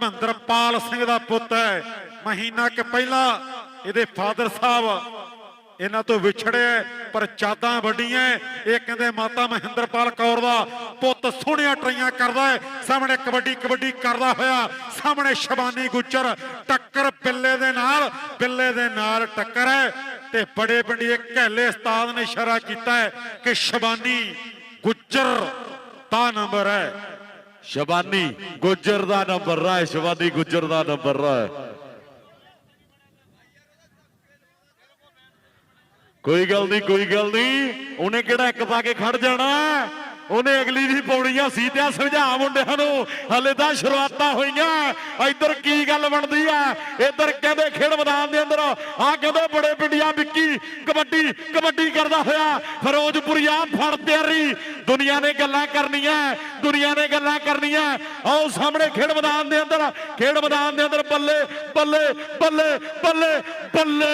ਮਹਿੰਦਰਪਾਲ ਸਿੰਘ ਦਾ ਪੁੱਤ ਹੈ। ਮਹੀਨਾ ਕਿ ਪਹਿਲਾਂ ਇਹਦੇ ਫਾਦਰ ਸਾਹਿਬ ਇਹਨਾਂ ਤੋਂ ਵਿਛੜਿਆ ਪਰ ਚਾਦਾਂ ਵੱਡੀਆਂ ਇਹ ਕਹਿੰਦੇ ਮਾਤਾ ਮਹਿੰਦਰਪਾਲ ਕੌਰ ਦਾ ਪੁੱਤ ਸੋਹਣੀਆਂ ਟਰੀਆਂ ਕਰਦਾ ਹੈ। ਸਾਹਮਣੇ ਕਬੱਡੀ ਕਬੱਡੀ ਕਰਦਾ ਹੋਇਆ, ਸਾਹਮਣੇ ਸ਼ਬਾਨੀ ਗੁੱਚਰ ਟੱਕਰ ਬਿੱਲੇ ਦੇ ਨਾਲ, ਬਿੱਲੇ ਦੇ ਨਾਲ ਟੱਕਰ ਹੈ ਤੇ ਬੜੇ ਪਿੰਡੀਏ ਘੈਲੇ ਉਸਤਾਦ ਨੇ ਇਸ਼ਾਰਾ ਕੀਤਾ ਹੈ ਕਿ ਸ਼ਬਾਨੀ ਗੁੱਜਰ ਦਾ ਨੰਬਰ ਹੈ। ਸ਼ਬਾਨੀ, ਗੁੱਜਰ ਦਾ ਨੰਬਰ ਰਹਾ ਸ਼ਬਾਨੀ ਗੁੱਜਰ ਦਾ ਨੰਬਰ ਰਹਾ ਕੋਈ ਗੱਲ ਨਹੀਂ, ਕੋਈ ਗੱਲ ਨਹੀਂ, ਉਹਨੇ ਕਿਹੜਾ ਇੱਕ ਪਾ ਕੇ ਖੜ ਜਾਣਾ? ਉਹਨੇ ਅਗਲੀ ਵੀ ਪਾਉਣੀ ਆ ਸੀਤਿਆ ਸਮਝਾ ਮੁੰਡਿਆਂ ਨੂੰ, ਹਲੇ ਤਾਂ ਸ਼ੁਰੂਆਤਾਂ ਹੋਈਆਂ। ਇੱਧਰ ਕੀ ਗੱਲ ਬਣਦੀ ਆ? ਇੱਧਰ ਕਹਿੰਦੇ ਖੇਡ ਮੈਦਾਨ ਦੇ ਅੰਦਰ ਆ ਕਹਿੰਦੇ ਬੜੇ ਪਿੰਡੀਆਂ ਵਿੱਕੀ ਕਬੱਡੀ ਕਬੱਡੀ ਕਰਦਾ ਹੋਇਆ ਫਿਰੋਜ਼ਪੁਰੀਆ ਫੜ ਤਿਆਰੀ। ਦੁਨੀਆ ਨੇ ਗੱਲਾਂ ਕਰਨੀਆਂ ਦੁਨੀਆ ਨੇ ਗੱਲਾਂ ਕਰਨੀਆਂ। ਆਓ ਸਾਹਮਣੇ ਖੇਡ ਮੈਦਾਨ ਦੇ ਅੰਦਰ ਖੇਡ ਮੈਦਾਨ ਦੇ ਅੰਦਰ ਬੱਲੇ ਬੱਲੇ ਬੱਲੇ ਬੱਲੇ ਬੱਲੇ।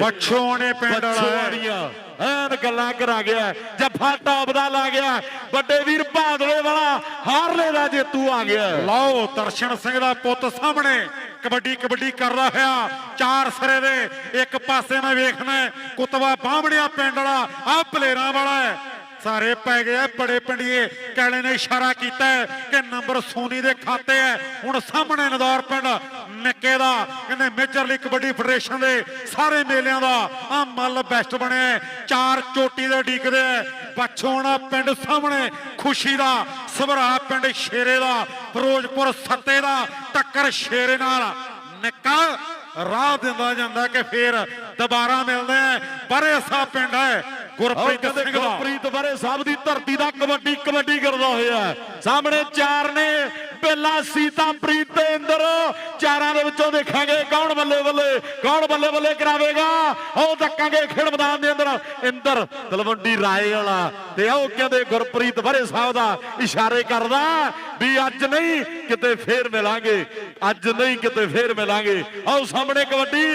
ਬਛੋਣੇ ਪਿੰਡ ਵਾਲਾ। ਐਨ ਗੱਲਾਂ ਕਰਾ ਗਿਆ। ਜੱਫਾ ਟੌਪ ਦਾ ਲਾ ਗਿਆ। ਵੱਡੇ ਵੀਰ ਭਾਦਲੇ ਵਾਲਾ ਹਾਰਲੇ ਦਾ ਜੇਤੂ ਆ ਗਿਆ। ਲਓ, ਦਰਸ਼ਨ ਸਿੰਘ ਦਾ ਪੁੱਤ ਸਾਹਮਣੇ ਕਬੱਡੀ ਕਬੱਡੀ ਕਰਦਾ ਹੋਇਆ। ਚਾਰ ਸਰੇ ਦੇ ਇੱਕ ਪਾਸੇ ਮੈਂ ਵੇਖਣਾ ਕੁਤਵਾ ਬਾਹਮਣਿਆ ਪਿੰਡ ਵਾਲਾ ਆ ਪਲੇਰਾਂ ਵਾਲਾ ਹੈ। ਸਾਰੇ ਪੈ ਗਏ ਬੜੇ ਪਿੰਡੀਏ। ਕਾਲੇ ਨੇ ਇਸ਼ਾਰਾ ਕੀਤਾ ਕਿ ਨੰਬਰ ਸੋਨੀ ਦੇ ਖਾਤੇ ਹੈ। ਹੁਣ ਸਾਹਮਣੇ ਨਦੌਰ ਪਿੰਡ ਨਿੱਕੇ ਦਾ, ਕਹਿੰਦੇ ਮੇਜਰ ਲੀਗ ਕਬੱਡੀ ਫੈਡਰੇਸ਼ਨ ਦੇ ਸਾਰੇ ਮੇਲਿਆਂ ਦਾ ਆ ਮੱਲ ਬੈਸਟ ਬਣਿਆ ਚਾਰ ਚੋਟੀ ਦੇ ਡੀਕਦੇ ਹੈ। ਪਿੰਡ ਸਾਹਮਣੇ, ਖੁਸ਼ੀ ਦਾ, ਸਭਰਾ ਪਿੰਡ ਸ਼ੇਰੇ ਦਾ, ਫਿਰੋਜ਼ਪੁਰ ਸੱਤੇ ਦਾ, ਟੱਕਰ ਸ਼ੇਰੇ ਨਾਲ। ਨਿੱਕਾ ਰਾਹ ਦਿੰਦਾ ਜਾਂਦਾ ਕਿ ਫੇਰ ਦੁਬਾਰਾ ਮਿਲਦੇ ਆ ਬਰੇ ਪਿੰਡ ਹੈ ਗੁਰਪ੍ਰੀਤ ਸਿੰਘ ਦਾ। ਗੁਰਪ੍ਰੀਤ ਬਾਰੇ ਸਾਹਿਬ ਦੀ ਧਰਤੀ ਦਾ ਕਬੱਡੀ ਕਬੱਡੀ ਕਰਦਾ ਹੋਇਆ ਸਾਹਮਣੇ ਚਾਰ ਨੇ ਪਹਿਲਾ ਸੀਤਾਪ੍ਰੀਤ ਦੇ ਅੰਦਰ ਚਾਰਾਂ ਦੇ ਵਿੱਚੋਂ ਦੇਖਾਂਗੇ ਕੌਣ ਬੱਲੇ ਬੱਲੇ ਕੌਣ ਬੱਲੇ ਬੱਲੇ ਕਰਾਵੇਗਾ। ਉਹ ਦੱਕਾਂਗੇ ਖੇਡ ਮੈਦਾਨ ਦੇ ਅੰਦਰ। ਇੰਦਰ ਤਲਵੰਡੀ ਰਾਏ ਵਾਲਾ ਤੇ ਉਹ ਕਹਿੰਦੇ ਗੁਰਪ੍ਰੀਤ ਬਾਰੇ ਸਾਹਿਬ ਦਾ ਇਸ਼ਾਰੇ ਕਰਦਾ ਵੀ ਅੱਜ ਨਹੀਂ ਕਿਤੇ ਫੇਰ ਮਿਲਾਂਗੇ ਅੱਜ ਨਹੀਂ ਕਿਤੇ ਫੇਰ ਮਿਲਾਂਗੇ। ਆਓ ਸਾਹਮਣੇ ਕਬੱਡੀ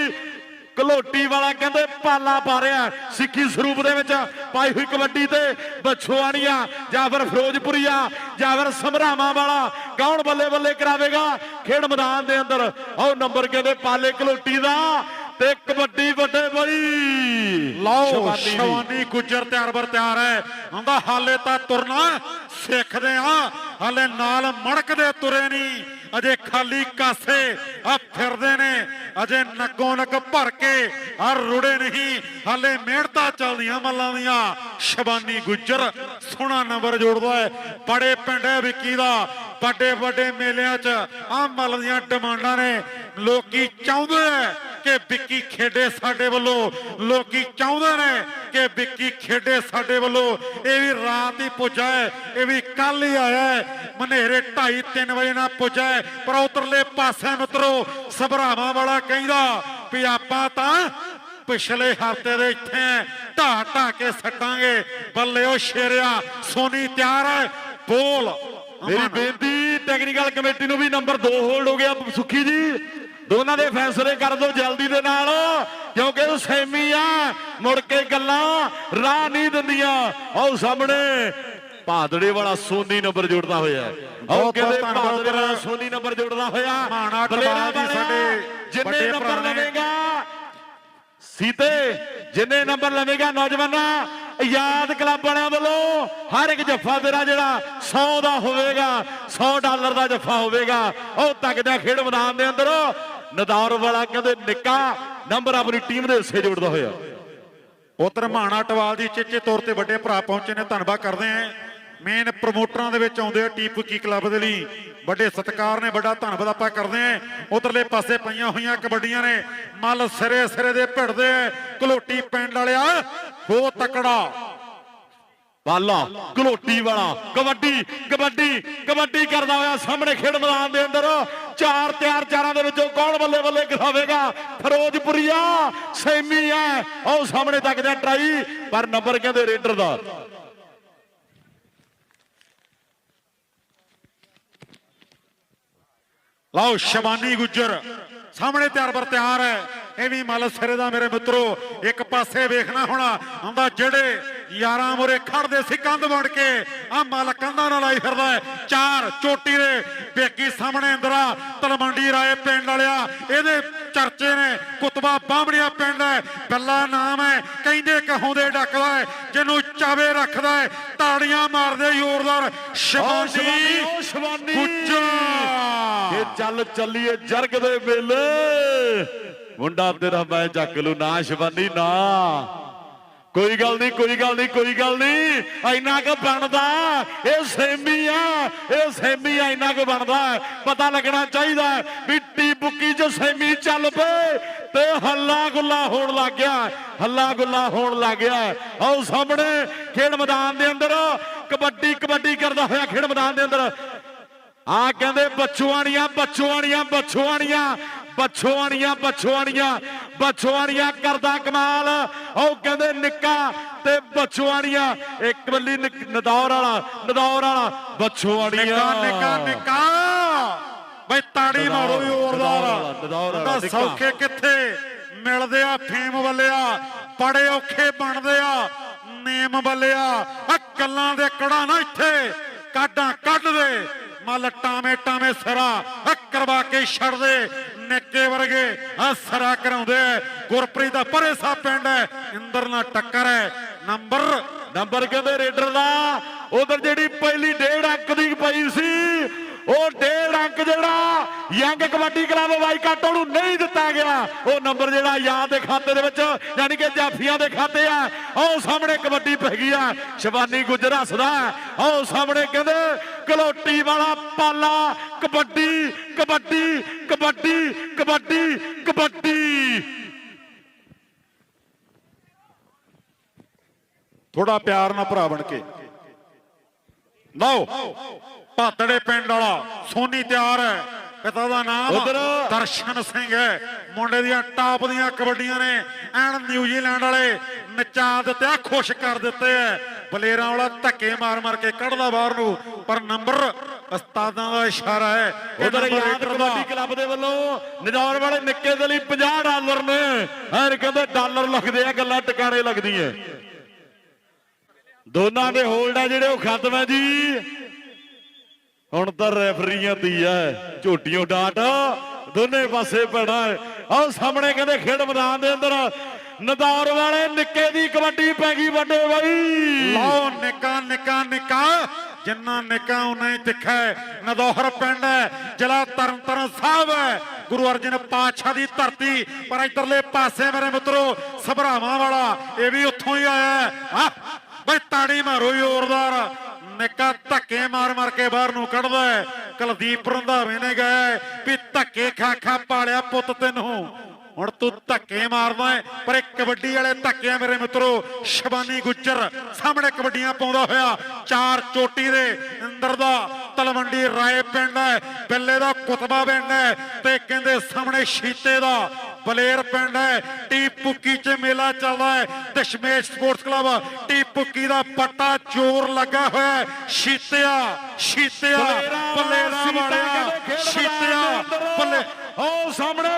ਕਲੋਟੀ ਵਾਲਾ ਕਹਿੰਦੇ ਪਾਲਾ ਪਾ ਰਿਹਾ ਸਿੱਖੀ ਸਰੂਪ ਦੇ ਵਿੱਚ ਪਾਈ ਹੋਈ ਕਬੱਡੀ ਤੇ ਬਛੋਆਣੀਆਂ ਜਾਂ ਫਿਰ ਫਿਰੋਜ਼ਪੁਰੀਆ ਜਾਂ ਫਿਰ ਸਮਰਾਵਾਂ ਵਾਲਾ ਕੌਣ ਬੱਲੇ ਬੱਲੇ ਕਰਾਵੇਗਾ? ਖੇਡ ਮੈਦਾਨ ਦੇ ਅੰਦਰ। ਆਹ ਨੰਬਰ ਕਹਿੰਦੇ ਪਾਲੇ ਕਲੋਟੀ ਦਾ ਤੇ ਕਬੱਡੀ ਵੱਡੇ ਬਈ ਲਓ। ਸ਼ਵਾਨੀ ਗੁੱਜਰ ਤਿਆਰ ਬਰ ਤਿਆਰ ਹੈ। ਆਂਦਾ ਹਾਲੇ ਤਾਂ ਤੁਰਨਾ ਸਿੱਖਦੇ ਆ ਹਾਲੇ ਨਾਲ ਮੜਕਦੇ ਤੁਰੇ ਨਹੀਂ। ਅਜੇ ਖਾਲੀ ਕਾਸੇ ਆ ਫਿਰਦੇ ਨੇ। ਅਜੇ ਨੱਗੋ ਨੱਕ ਭਰ ਕੇ ਆ ਰੁੜੇ ਨਹੀਂ। ਹਾਲੇ ਮਿਹਨਤਾਂ ਚੱਲਦੀਆਂ ਮੱਲਾਂ ਦੀਆਂ। ਸ਼ਬਾਨੀ ਗੁੱਜਰ ਸੋਹਣਾ ਨੰਬਰ ਜੋੜਦਾ ਹੈ। ਬੜੇ ਪਿੰਡ ਹੈ ਵਿੱਕੀ ਦਾ। ਵੱਡੇ ਵੱਡੇ ਮੇਲਿਆਂ 'ਚ ਆ ਮੱਲ ਦੀਆਂ ਡਿਮਾਂਡਾਂ ਨੇ। ਲੋਕੀ ਚਾਹੁੰਦੇ ਐ ਕਿ ਵਿੱਕੀ ਖੇਡੇ ਸਾਡੇ ਵੱਲੋਂ। ਲੋਕੀ ਚਾਹੁੰਦੇ ਨੇ ਕਿ ਵਿੱਕੀ ਖੇਡੇ ਸਾਡੇ ਵੱਲੋਂ। ਇਹ ਵੀ ਰਾਤ ਹੀ ਪੁੱਜਾ ਹੈ, ਇਹ ਵੀ ਕੱਲ ਹੀ ਆਇਆ ਹੈ। ਮਨੇਰੇ 2:30 3 ਵਜੇ ਨਾਲ ਪੁੱਜਾ ਹੈ। ਪਰ ਉਧਰਲੇ ਪਾਸੇ ਮਿੱਤਰੋ, ਸਭਰਾਵਾਂ ਵਾਲਾ ਕਹਿੰਦਾ ਵੀ ਆਪਾਂ ਤਾਂ ਪਿਛਲੇ ਹਫ਼ਤੇ ਦੇ ਇੱਥੇ ਢਾ ਢਾ ਕੇ ਸੱਟਾਂਗੇ। ਬੱਲੇ ਉਹ ਸ਼ੇਰਿਆ, ਸੋਨੀ ਤਿਆਰ ਹੈ। ਬੋਲ ਮੇਰੀ ਬੇਨਤੀ ਟੈਕਨੀਕਲ ਕਮੇਟੀ ਨੂੰ ਵੀ ਨੰਬਰ 2 ਹੋਲਡ ਹੋ ਗਿਆ ਸੁਖੀ ਜੀ। ਦੋਨਾਂ ਦੇ ਫੈਸਲੇ ਕਰ ਦਿਓ ਜਲਦੀ ਦੇ ਨਾਲ ਕਿਉਂਕਿ ਉਹ ਸੈਮੀ ਆ ਮੁੜ ਕੇ ਗੱਲਾਂ ਰਾਹ ਨਹੀਂ ਦਿੰਦੀਆਂ। ਆਓ ਸਾਹਮਣੇ ਭਾਦੜੇ ਵਾਲਾ ਸੋਨੀ ਨੰਬਰ ਜੋੜਦਾ ਹੋਇਆ। ਆਓ ਕਹਿੰਦੇ ਭਾਦੜੇ ਵਾਲਾ ਸੋਨੀ ਨੰਬਰ ਜੋੜਦਾ ਹੋਇਆ? ਬਲੇਰਾ ਵਾਲਾ ਸਾਡੇ ਜਿੰਨੇ ਨੰਬਰ। ਲਵੇਗਾ ਸੀਤੇ ਜਿੰਨੇ ਨੰਬਰ ਲਵੇਗਾ ਨੌਜਵਾਨਾਂ ਆਜ਼ਾਦ ਕਲੱਬ ਵਾਲਿਆਂ ਵੱਲੋਂ ਹਰ ਇੱਕ ਜੱਫਾ ਤੇਰਾ ਜਿਹੜਾ 100 ਦਾ ਹੋਵੇਗਾ 100 ਡਾਲਰ ਦਾ ਜੱਫਾ ਹੋਵੇਗਾ, ਉਹ ਤੱਕਦਾ ਖੇਡ ਮੈਦਾਨ ਦੇ ਅੰਦਰ। ਨਦੌਰ ਵਾਲਾ ਕਹਿੰਦੇ ਨਿੱਕਾ ਨੰਬਰ ਆਪਣੀ ਟੀਮ ਦੇ ਹਿੱਸੇ ਜੋੜਦਾ ਹੋਇਆ। ਉਧਰ ਮਾਣਾ ਟਵਾਲ ਦੀ ਚੇਚੇ ਤੌਰ ਤੇ ਵੱਡੇ ਭਰਾ ਪਹੁੰਚੇ ਨੇ, ਧੰਨਵਾਦ ਕਰਦੇ ਆਂ ਮੇਨ ਪ੍ਰਮੋਟਰਾਂ ਦੇ ਵਿੱਚ ਆਉਂਦੇ ਆ ਟੀਪੂ ਕੀ ਕਲੱਬ ਦੇ ਲਈ। ਵੱਡੇ ਸਤਿਕਾਰ ਨੇ, ਵੱਡਾ ਧੰਨਵਾਦ ਆਪਾਂ ਕਰਦੇ ਆਂ ਉਧਰਲੇ ਪਾਸੇ ਪਈਆਂ ਹੋਈਆਂ ਕਬੱਡੀਆਂ ਨੇ। ਮੱਲ ਸਿਰੇ ਸਿਰੇ ਦੇ ਭਿੜਦੇ ਆ ਪਿੰਡ ਵਾਲਿਆ, ਹੋ ਤਕੜਾ। ਬਾਲਾ ਘਲੋਟੀ ਵਾਲਾ, ਕਬੱਡੀ ਕਬੱਡੀ ਕਬੱਡੀ ਕਰਦਾ ਹੋਇਆ ਸਾਹਮਣੇ ਖੇਡ ਮੈਦਾਨ ਦੇ ਅੰਦਰ। ਚਾਰ ਤਿਆਰ ਚਾਰਾਂ ਦੇ ਵਿੱਚੋਂ ਕੌਣ ਬੱਲੇ ਬੱਲੇ ਕਰਾਵੇਗਾ ਫਿਰੋਜ਼ਪੁਰੀਆ, ਸੈਮੀ ਹੈ। ਉਹ ਸਾਹਮਣੇ ਤੱਕ ਜਾ ਟਰਾਈ, ਪਰ ਨੰਬਰ ਕਹਿੰਦੇ ਰੇਡਰ ਦਾ। ਲਓ ਸ਼ਬਾਨੀ ਗੁੱਜਰ ਸਾਹਮਣੇ ਤਿਆਰ ਬਰ ਤਿਆਰ ਹੈ ਇਹ ਵੀ ਮੱਲ ਸਿਰੇ ਦਾ ਮੇਰੇ ਮਿੱਤਰੋ, ਇੱਕ ਪਾਸੇ ਵੇਖਣਾ ਹੋਣਾ ਹੁੰਦਾ ਜਿਹੜੇ ਯਾਰਾਂ ਮੁਰੇ ਖੜਦੇ ਸੀ ਕੰਧ ਵੜ ਕੇ, ਆ ਮਲ ਕੰਧਾਂ ਨਾਲ ਆਈ ਫਿਰਦਾ ਹੈ। ਚਾਰ ਚੋਟੀ ਦੇ ਬੇਕੀ ਸਾਹਮਣੇ ਇੰਦਰਾ ਤਲਵੰਡੀ ਰਾਏ ਪਿੰਡ ਵਾਲਿਆ, ਇਹਦੇ ਚਰਚੇ ਨੇ ਕੁਤਬਾ ਬਾਹਮਣੀਆ ਪਿੰਡ ਹੈ ਬੱਲਾ ਨਾਮ ਹੈ ਕਹਿੰਦੇ ਕਹਾਉਂਦੇ ਡੱਕਦਾ ਹੈ ਜਿਹਨੂੰ ਚਾਵੇ ਰੱਖਦਾ ਹੈ ਤਾੜੀਆਂ ਮਾਰਦੇ ਜ਼ੋਰਦਾਰ ਸ਼ਿਵਾਨੀ ਸ਼ਿਵਾਨੀ ਇਹ ਚੱਲ ਚੱਲੀਏ ਜਰਗ ਦੇ ਮੇਲੇ। ਮੁੰਡਾ ਤੇਰਾ ਮੈਂ ਚੱਕ ਲੂ ਨਾ ਸ਼ਿਵਾਨੀ ਨਾ। ਕੋਈ ਗੱਲ ਨਹੀਂ, ਕੋਈ ਗੱਲ ਨਹੀਂ, ਕੋਈ ਗੱਲ ਨਹੀਂ। ਇੰਨਾ ਕੁ ਬਣਦਾ। ਇਹ ਸੇਮੀ ਆ, ਇਹ ਸੇਮੀ ਆ, ਇੰਨਾ ਕੁ ਬਣਦਾ। ਪਤਾ ਲੱਗਣਾ ਚਾਹੀਦਾ ਵੀ ਟੀ ਬੁੱਕੀ ਚ ਸੇਮੀ ਚੱਲ ਪਏ ਤੇ ਹੱਲਾ ਗੁੱਲਾ ਹੋਣ ਲੱਗ ਗਿਆ। ਹੱਲਾ ਗੁੱਲਾ ਹੋਣ ਲੱਗ ਗਿਆ। ਆਓ ਸਾਹਮਣੇ, ਖੇਡ ਮੈਦਾਨ ਦੇ ਅੰਦਰ ਕਬੱਡੀ ਕਬੱਡੀ ਕਰਦਾ ਹੋਇਆ ਖੇਡ ਮੈਦਾਨ ਦੇ ਅੰਦਰ। ਆ ਕਹਿੰਦੇ ਬੱਚੂਆਣੀਆਂ ਬੱਚੂਆਣੀਆਂ ਬੱਚੂਆਣੀਆਂ। ਬੱਚੂਆਣੀਆਂ ਬੱਚੂਆਣੀਆਂ ਬੱਚੂਆਣੀਆਂ ਕਰਦਾ ਕਮਾਲ। ਉਹ ਕਹਿੰਦੇ ਨਿੱਕਾ ਤੇ ਬੱਚੂਆਣੀਆਂ ਇੱਕ ਬੱਲੀ ਨਦੌਰ ਵਾਲਾ ਨਦੌਰ ਵਾਲਾ ਬੱਚੂਆਣੀਆਂ ਨਿੱਕਾ ਨਿੱਕਾ ਨਿੱਕਾ। ਬਈ ਤਾੜੀ ਮਾਰੋ ਜ਼ੋਰਦਾਰ। ਉਹਦਾ। ਸੌਖੇ ਕਿੱਥੇ? ਮਿਲਦੇ ਆ ਫੇਮ ਵੱਲਿਆ ਬੜੇ ਔਖੇ ਬਣਦੇ ਆ ਨੇਮ ਵੱਲਿਆ। ਆ ਗੱਲਾਂ ਦੇ ਕੜਾ ਨਾ ਇੱਥੇ ਕਾਡਾਂ ਕੱਢ ਦੇ। ਮੱਲ ਟਾਵੇਂ ਟਾਵੇਂ ਸਰਾ ਕਰਵਾ ਕੇ ਛੱਡ ਦੇ। ਨਿੱਕੇ ਵਰਗੇ ਆ ਕਰਾਉਂਦੇ ਗੁਰਪ੍ਰੀਤ ਦਾ ਪਰੇ ਸਾ ਪਿੰਡ ਹੈ। ਇੰਦਰ ਨਾਲ ਟੱਕਰ ਹੈ। ਨੰਬਰ ਨੰਬਰ ਕਹਿੰਦੇ ਰੇਡਰ ਦਾ। ਉਧਰ ਜਿਹੜੀ ਪਹਿਲੀ ਡੇਢ ਅੰਕ ਦੀ ਪਈ ਸੀ, ਉਹ ਡੇਢ ਅੰਕ ਜਿਹੜਾ ਯੰਗ ਕਬੱਡੀ ਕਲੱਬ ਵਾਈਕਾਟੋ ਨੂੰ ਨਹੀਂ ਦਿੱਤਾ ਗਿਆ। ਉਹ ਨੰਬਰ ਜਿਹੜਾ ਯਾਦ ਦੇ ਖਾਤੇ ਦੇ ਵਿੱਚ, ਯਾਨੀ ਕਿ ਜਾਫੀਆਂ ਦੇ ਖਾਤੇ ਆ। ਉਹ ਸਾਹਮਣੇ ਕਬੱਡੀ ਪੈ ਗਈ ਆ। ਸ਼ਬਾਨੀ ਗੁੱਜਰ ਹੱਸਦਾ। ਉਹ ਸਾਹਮਣੇ ਕਹਿੰਦੇ, ਕਲੋਟੀ ਵਾਲਾ ਪਾਲਾ ਕਬੱਡੀ ਕਬੱਡੀ ਕਬੱਡੀ ਕਬੱਡੀ ਕਬੱਡੀ। ਥੋੜਾ ਪਿਆਰ ਨਾਲ ਭਰਾ ਬਣ ਕੇ। ਲਓ ਭਾਤੜੇ ਪਿੰਡ ਵਾਲਾ ਸੋਨੀ ਤਿਆਰ ਹੈ। ਪਿਤਾ ਦਾ ਨਾਮ। ਦਰਸ਼ਨ ਸਿੰਘ ਹੈ। ਮੁੰਡੇ ਦੀਆਂ ਟਾਪ ਦੀਆਂ ਕਬੱਡੀਆਂ ਨੇ ਐਨ ਨਿਊਜ਼ੀਲੈਂਡ ਵਾਲੇ ਨਚਾ ਦਿੱਤੇ ਆ ਖੁਸ਼ ਕਰ ਦਿੱਤੇ ਐ ਬਲੇਰਾਂ ਵਾਲਾ ਧੱਕੇ ਮਾਰ ਮਾਰ ਕੇ ਕੱਢਦਾ ਬਾਹਰ ਨੂੰ ਪਰ ਨੰਬਰ ਉਸਤਾਦਾਂ ਦਾ ਇਸ਼ਾਰਾ ਹੈ। ਉਧਰ ਯਾਦ। ਕਬੱਡੀ ਕਲੱਬ ਦੇ ਵੱਲੋਂ ਨਿਜੌਰ ਵਾਲੇ ਨਿੱਕੇ ਦੇ ਲਈ 50 ਡਾਲਰ ਨੇ। ਐਨ ਕਹਿੰਦੇ ਡਾਲਰ ਲੱਗਦੇ ਆ ਗੱਲਾਂ ਟਿਕਾਣੇ ਲੱਗਦੀਆਂ ਦੋਨਾਂ ਦੇ ਹੋਲਡ ਆ ਜਿਹੜੇ ਉਹ ਖਤਮ ਹੈ ਜੀ। ਹੁਣ ਤਾਂ ਰੈਫਰੀਆਂ ਦੀ ਹੈ ਝੋਟੀਆਂ ਡਾਟ। ਦੋਨੇ ਪਾਸੇ ਪੈਣਾ ਆਹ ਸਾਹਮਣੇ ਕਹਿੰਦੇ ਖੇਡ ਮੈਦਾਨ ਦੇ ਅੰਦਰ ਨਦੌਰ ਵਾਲੇ ਨਿੱਕੇ ਦੀ ਕਬੱਡੀ ਪੈ ਗਈ ਵੱਡੇ ਬਾਈ। ਲਓ ਨਿੱਕਾ ਨਿੱਕਾ ਨਿੱਕਾ। ਜਿੰਨਾ ਨਿੱਕਾ ਉਨਾ ਹੀ ਤਿੱਖਾ ਨਦੌਹਰ ਪਿੰਡ ਹੈ ਜ਼ਿਲ੍ਹਾ ਤਰਨਤਾਰਨ ਸਾਹਿਬ ਹੈ। ਗੁਰੂ ਅਰਜਨ ਪਾਤਸ਼ਾਹ ਦੀ ਧਰਤੀ, ਪਰ ਇਧਰਲੇ ਪਾਸੇ ਮੇਰੇ ਮਿੱਤਰੋ, ਸਭਰਾਵਾਂ ਵਾਲਾ, ਇਹ ਵੀ ਉੱਥੋਂ ਹੀ ਆਇਆ ਹੈ। ਬਈ ਤਾੜੀ ਮਾਰੋ ਜ਼ੋਰਦਾਰ। ਨਿੱਕਾ ਧੱਕੇ ਮਾਰ ਮਾਰ ਕੇ ਬਾਹਰ ਨੂੰ ਕੱਢਦਾ ਹੈ। ਕੁਲਦੀਪ ਰੰਧਾਵੇ ਨੇ ਗਏ ਵੀ ਧੱਕੇ ਖਾ ਖਾ ਪਾਲਿਆ ਪੁੱਤ ਤੈਨੂੰ। ਹੁਣ ਤੂੰ ਧੱਕੇ ਮਾਰਦਾ ਹੈ ਪਰ ਇਹ ਕਬੱਡੀ ਵਾਲੇ ਧੱਕੇ ਮੇਰੇ ਮਿੱਤਰੋ ਸ਼ਬਾਨੀ ਗੁੱਜਰ ਸਾਹਮਣੇ ਕਬੱਡੀਆਂ ਪਾਉਂਦਾ ਹੋਇਆ ਚਾਰ ਚੋਟੀ ਦੇ ਅੰਦਰ ਦਾ ਤਲਵੰਡੀ ਰਾਏ ਪਿੰਡ ਹੈ ਬੱਲੇ ਦਾ ਕੁਤਬਾ ਪਿੰਡ ਹੈ ਤੇ ਕਹਿੰਦੇ ਸਾਹਮਣੇ ਸ਼ੀਤੇ ਦਾ ਬਲੇਰ ਪਿੰਡ ਹੈ ਟੀ ਪੁੱਕੀ ਚ ਮੇਲਾ ਚੱਲਦਾ ਹੈ Dashmesh sports club Te Puke ਦਾ ਪੱਟਾ ਚੋਰ ਲੱਗਾ ਹੋਇਆ ਹੈ ਸ਼ੀਤਿਆ ਸ਼ੀਤਿਆ ਬਲੇਰਾ ਵਾਲਿਆ ਸ਼ੀਤਿਆ ਬੱਲੇ ਉਹ ਸਾਹਮਣੇ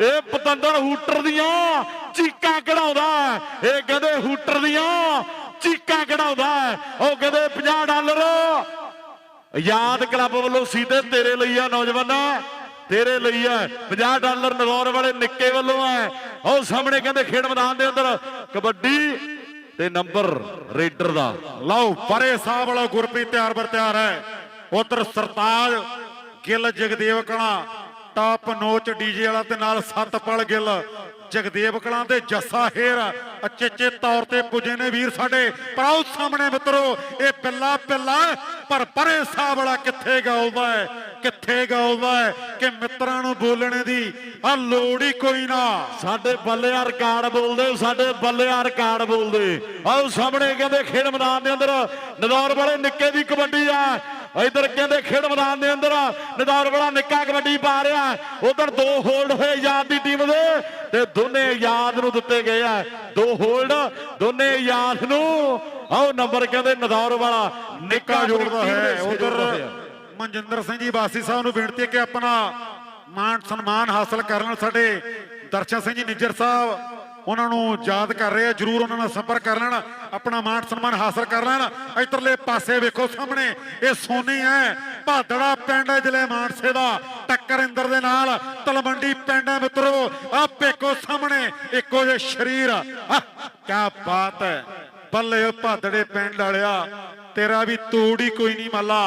ਇਹ ਪਤੰਦਰ ਹੂਟਰ ਦੀਆਂ ਚੀਕਾਂ ਕਢਾਉਂਦਾ ਇਹ ਕਹਿੰਦੇ ਹੂਟਰ ਦੀਆਂ ਚੀਕਾਂ ਕਢਾਉਂਦਾ ਉਹ ਕਹਿੰਦੇ 50 ਡਾਲਰ। ਯਾਦ ਕਲੱਬ ਵੱਲੋਂ ਸੀਧੇ ਤੇਰੇ ਲਈ ਆ ਨੌਜਵਾਨਾ। ਤੇਰੇ ਲਈ ਆ। 50 ਡਾਲਰ ਨਗੌਰ ਵਾਲੇ ਨਿੱਕੇ ਵੱਲੋਂ ਆ ਉਹ ਸਾਹਮਣੇ ਕਹਿੰਦੇ ਖੇਡ ਮੈਦਾਨ ਦੇ ਅੰਦਰ ਕਬੱਡੀ ਤੇ ਨੰਬਰ ਰੇਡਰ ਦਾ। ਲਓ, ਪਰੇ ਸਾਹਿਬ ਵਾਲਾ ਗੁਰਪ੍ਰੀਤ ਤਿਆਰ ਬਰ ਤਿਆਰ ਹੈ। ਉਧਰ ਸਰਤਾਜ ਗਿੱਲ ਜਗਦੇਵ ਕਣਾ ਟਾਪ ਨੋਚ ਡੀਜੇ ਵਾਲਾ ਤੇ ਨਾਲ ਸਤਪਾਲ ਗਿੱਲ, ਜਗਦੇਵ ਕਲਾਂ ਤੇ ਜੱਸਾ ਹੇਰ, ਅਚੇਚੇ ਤੌਰ ਤੇ ਪੁੱਜੇ ਨੇ ਵੀਰ ਸਾਡੇ। ਪਰ ਸਾਹਮਣੇ ਮਿੱਤਰੋ, ਇਹ ਪਿੱਲਾ ਪਿੱਲਾ, ਪਰ ਪਰੇ ਸਾਹਿਬ ਵਾਲਾ ਕਿੱਥੇ ਗਾਉਂਦਾ ਹੈ? ਕਿੱਥੇ ਗਾਉਂਦਾ ਹੈ ਕਿ ਮਿੱਤਰਾਂ ਨੂੰ ਬੋਲਣੇ ਦੀ ਆ ਲੋੜ ਹੀ ਕੋਈ ਨਾ? ਸਾਡੇ ਬੱਲਿਆ ਰਿਕਾਰਡ ਬੋਲਦੇ, ਸਾਡੇ ਬੱਲਿਆ ਰਿਕਾਰਡ ਬੋਲਦੇ। ਆਓ, ਸਾਹਮਣੇ ਕਹਿੰਦੇ ਖੇਡ ਮੈਦਾਨ ਦੇ ਅੰਦਰ ਨਦੌਰ ਵਾਲੇ ਨਿੱਕੇ ਦੀ ਕਬੱਡੀ ਆ। ਇਧਰ ਕਹਿੰਦੇ ਖੇਡ ਮੈਦਾਨ ਦੇ ਅੰਦਰ ਨਦੌਰ ਵਾਲਾ ਨਿੱਕਾ ਕਬੱਡੀ ਪਾ ਰਿਹਾ। ਉਧਰ ਦੋ ਹੋਲਡ ਹੋਏ ਯਾਦ ਦੀ ਟੀਮ ਦੇ ਤੇ ਦੋਨੇ ਯਾਦ ਨੂੰ ਦਿੱਤੇ ਗਏ ਆ। ਦੋ ਹੋਲਡ ਦੋਨੇ ਯਾਦ ਨੂੰ। ਆਓ ਨੰਬਰ ਕਹਿੰਦੇ ਨਦੌਰ ਵਾਲਾ ਨਿੱਕਾ ਜੋੜਦਾ ਹੈ। ਉਧਰ। ਮਨਜਿੰਦਰ ਸਿੰਘ ਜੀ ਵਾਸੀ ਸਾਹਿਬ ਨੂੰ ਬੇਨਤੀ ਹੈ ਕਿ ਆਪਣਾ ਮਾਣ ਸਨਮਾਨ ਹਾਸਲ ਕਰਨ ਸਾਡੇ ਦਰਸ਼ਨ ਸਿੰਘ ਜੀ ਨਿੱਜਰ ਸਾਹਿਬ ਉਹਨਾਂ ਨੂੰ ਯਾਦ ਕਰ ਰਹੇ ਆ, ਜਰੂਰ ਉਹਨਾਂ ਨਾਲ ਸੰਪਰਕ ਕਰ ਲੈਣ, ਆਪਣਾ ਮਾਣ ਸਨਮਾਨ ਹਾਸਲ ਕਰ ਲੈਣ। ਇਧਰਲੇ ਪਾਸੇ ਵੇਖੋ ਸਾਹਮਣੇ, ਇਹ ਸੋਨੀ ਹੈ, ਭਾਦੜਾ ਪਿੰਡ ਜ਼ਿਲ੍ਹੇ ਮਾਨਸੇ ਦਾ। ਟੱਕਰ ਇੰਦਰ ਦੇ ਨਾਲ, ਤਲਵੰਡੀ ਪਿੰਡ ਹੈ ਮਿੱਤਰੋ। ਆ ਵੇਖੋ ਸਾਹਮਣੇ, ਇੱਕੋ ਜਿਹੇ ਸਰੀਰ ਕੀ ਬਾਤ ਹੈ। ਬੱਲੇ ਭਾਦੜੇ ਪਿੰਡ ਵਾਲਿਆ, ਤੇਰਾ ਵੀ ਤੂੜੀ ਕੋਈ ਨਹੀਂ ਮੱਲਾ।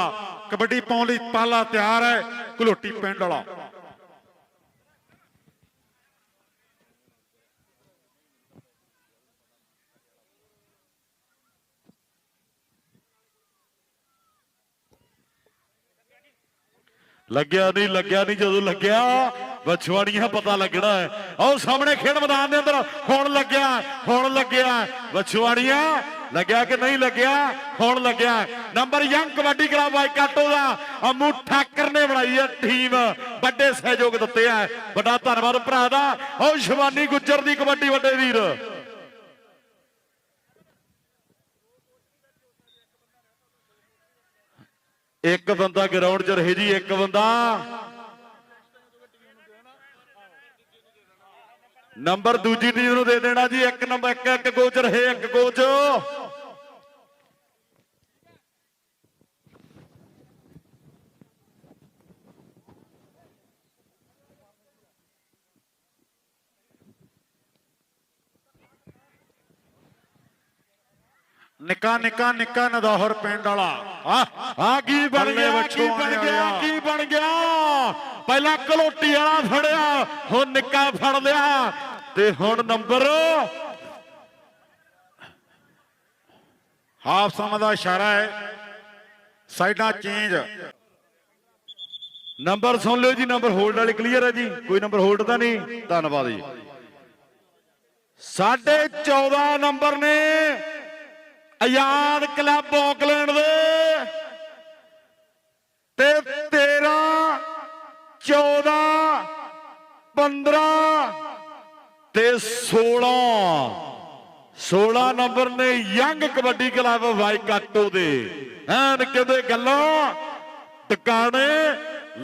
ਕਬੱਡੀ ਪਾਉਣ ਲਈ ਪਾਲਾ ਤਿਆਰ ਹੈ, ਘਲੋਟੀ ਪਿੰਡ ਵਾਲਾ। ਲੱਗਿਆ ਨਹੀਂ ਲੱਗਿਆ ਨਹੀਂ, ਜਦੋਂ ਲੱਗਿਆ ਬਛਵਾੜੀਆਂ ਪਤਾ ਲੱਗਣਾ ਹੈ। ਆਓ ਸਾਹਮਣੇ ਖੇਡ ਮੈਦਾਨ ਦੇ ਅੰਦਰ, ਹੁਣ ਲੱਗਿਆ ਹੁਣ ਲੱਗਿਆ ਬਛਵਾੜੀਆਂ ਲੱਗਿਆ ਕਿ ਨਹੀਂ ਲੱਗਿਆ? ਹੁਣ ਲੱਗਿਆ। Number young kabaddi club Waikato ਦਾ ਅਮੂ ਠਾਕਰ ਨੇ ਬਣਾਈ ਹੈ ਟੀਮ ਵੱਡੇ ਸਹਿਯੋਗ ਦਿੱਤੇ ਆ। ਵੱਡਾ ਧੰਨਵਾਦ ਭਰਾ ਦਾ। ਆਓ ਸ਼ਿਵਾਨੀ ਗੁੱਜਰ ਦੀ ਕਬੱਡੀ ਵੱਡੇ ਵੀਰ। ਇੱਕ ਬੰਦਾ ਗਰਾਊਂਡ 'ਚ ਰਹੇ ਜੀ, ਇੱਕ ਬੰਦਾ। ਨੰਬਰ ਦੂਜੀ ਟੀਮ ਨੂੰ ਦੇ ਦੇਣਾ ਜੀ, ਇੱਕ ਨੰਬਰ, ਇੱਕ ਇੱਕ ਕੋਚ ਰਹੇ, ਇੱਕ ਕੋਚ ਨਿੱਕਾ ਨਿੱਕਾ ਨਿੱਕਾ ਨਦੌਹਰ ਪਿੰਡ ਵਾਲਾ। ਆ ਆ ਕੀ ਬਣ ਗਿਆ ਕੀ ਬਣ ਗਿਆ। ਕੀ ਬਣ ਗਿਆ? ਪਹਿਲਾਂ ਕਲੋਟੀ ਵਾਲਾ ਫੜਿਆ ਹੁਣ ਨਿੱਕਾ ਫੜ ਲਿਆ। ਤੇ ਹੁਣ ਨੰਬਰ ਹਾਫ ਸਮਾਂ ਦਾ ਇਸ਼ਾਰਾ ਹੈ। ਸਾਈਡਾਂ ਚੇਂਜ। ਨੰਬਰ ਸੁਣ ਲਿਓ ਜੀ ਨੰਬਰ ਹੋਲਡ ਵਾਲੇ ਕਲੀਅਰ ਹੈ ਜੀ। ਕੋਈ ਨੰਬਰ ਹੋਲਡ ਤਾਂ ਨਹੀਂ? ਧੰਨਵਾਦ ਜੀ। ਸਾਡੇ 14 ਨੰਬਰ ਨੇ। ਆਜ਼ਾਦ ਕਲੱਬ ਆਕਲੈਂਡ ਦੇ। ਤੇ 13 14 15 ਤੇ 16 16 ਨੰਬਰ ਨੇ ਯੰਗ ਕਬੱਡੀ ਕਲੱਬ ਵਾਈਕਾਟੋ ਦੇ। ਐਨ ਕਹਿੰਦੇ ਗੱਲਾਂ ਟਿਕਾਣੇ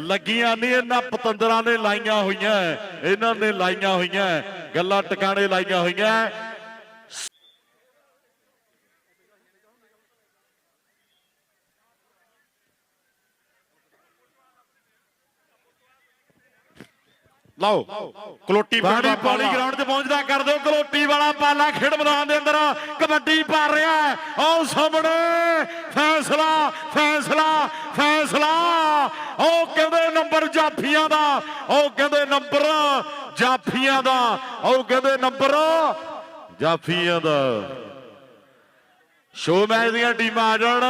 ਲੱਗੀਆਂ ਨਹੀਂ ਇਹਨਾਂ ਪਤੰਦਰਾਂ ਨੇ ਲਾਈਆਂ ਹੋਈਆਂ, ਇਹਨਾਂ ਨੇ ਲਾਈਆਂ ਹੋਈਆਂ, ਗੱਲਾਂ ਟਿਕਾਣੇ ਲਾਈਆਂ ਹੋਈਆਂ। ਲਓ। ਕਲੋਟੀ ਪਾਣੀ ਪਾਲਾ। ਗਰਾਊਂਡ 'ਚ ਪਹੁੰਚਦਾ ਕਰ ਦਿਓ। ਕਲੋਟੀ ਵਾਲਾ ਪਾਲਾ ਖੇਡ ਮੈਦਾਨ ਦੇ ਅੰਦਰ। ਕਬੱਡੀ ਪਾ ਰਿਹਾ ਹੈ। ਆਓ ਸਾਹਮਣੇ। ਫੈਸਲਾ ਫੈਸਲਾ ਫੈਸਲਾ। ਉਹ ਕਹਿੰਦੇ ਨੰਬਰ ਜਾਫੀਆਂ ਦਾ। ਉਹ ਕਹਿੰਦੇ ਨੰਬਰ ਜਾਫੀਆਂ ਦਾ। ਉਹ ਕਹਿੰਦੇ ਨੰਬਰ ਜਾਫੀਆਂ ਦਾ। ਸ਼ੋ ਮੈਚ ਦੀਆਂ ਟੀਮਾਂ ਆ ਜਾਣ।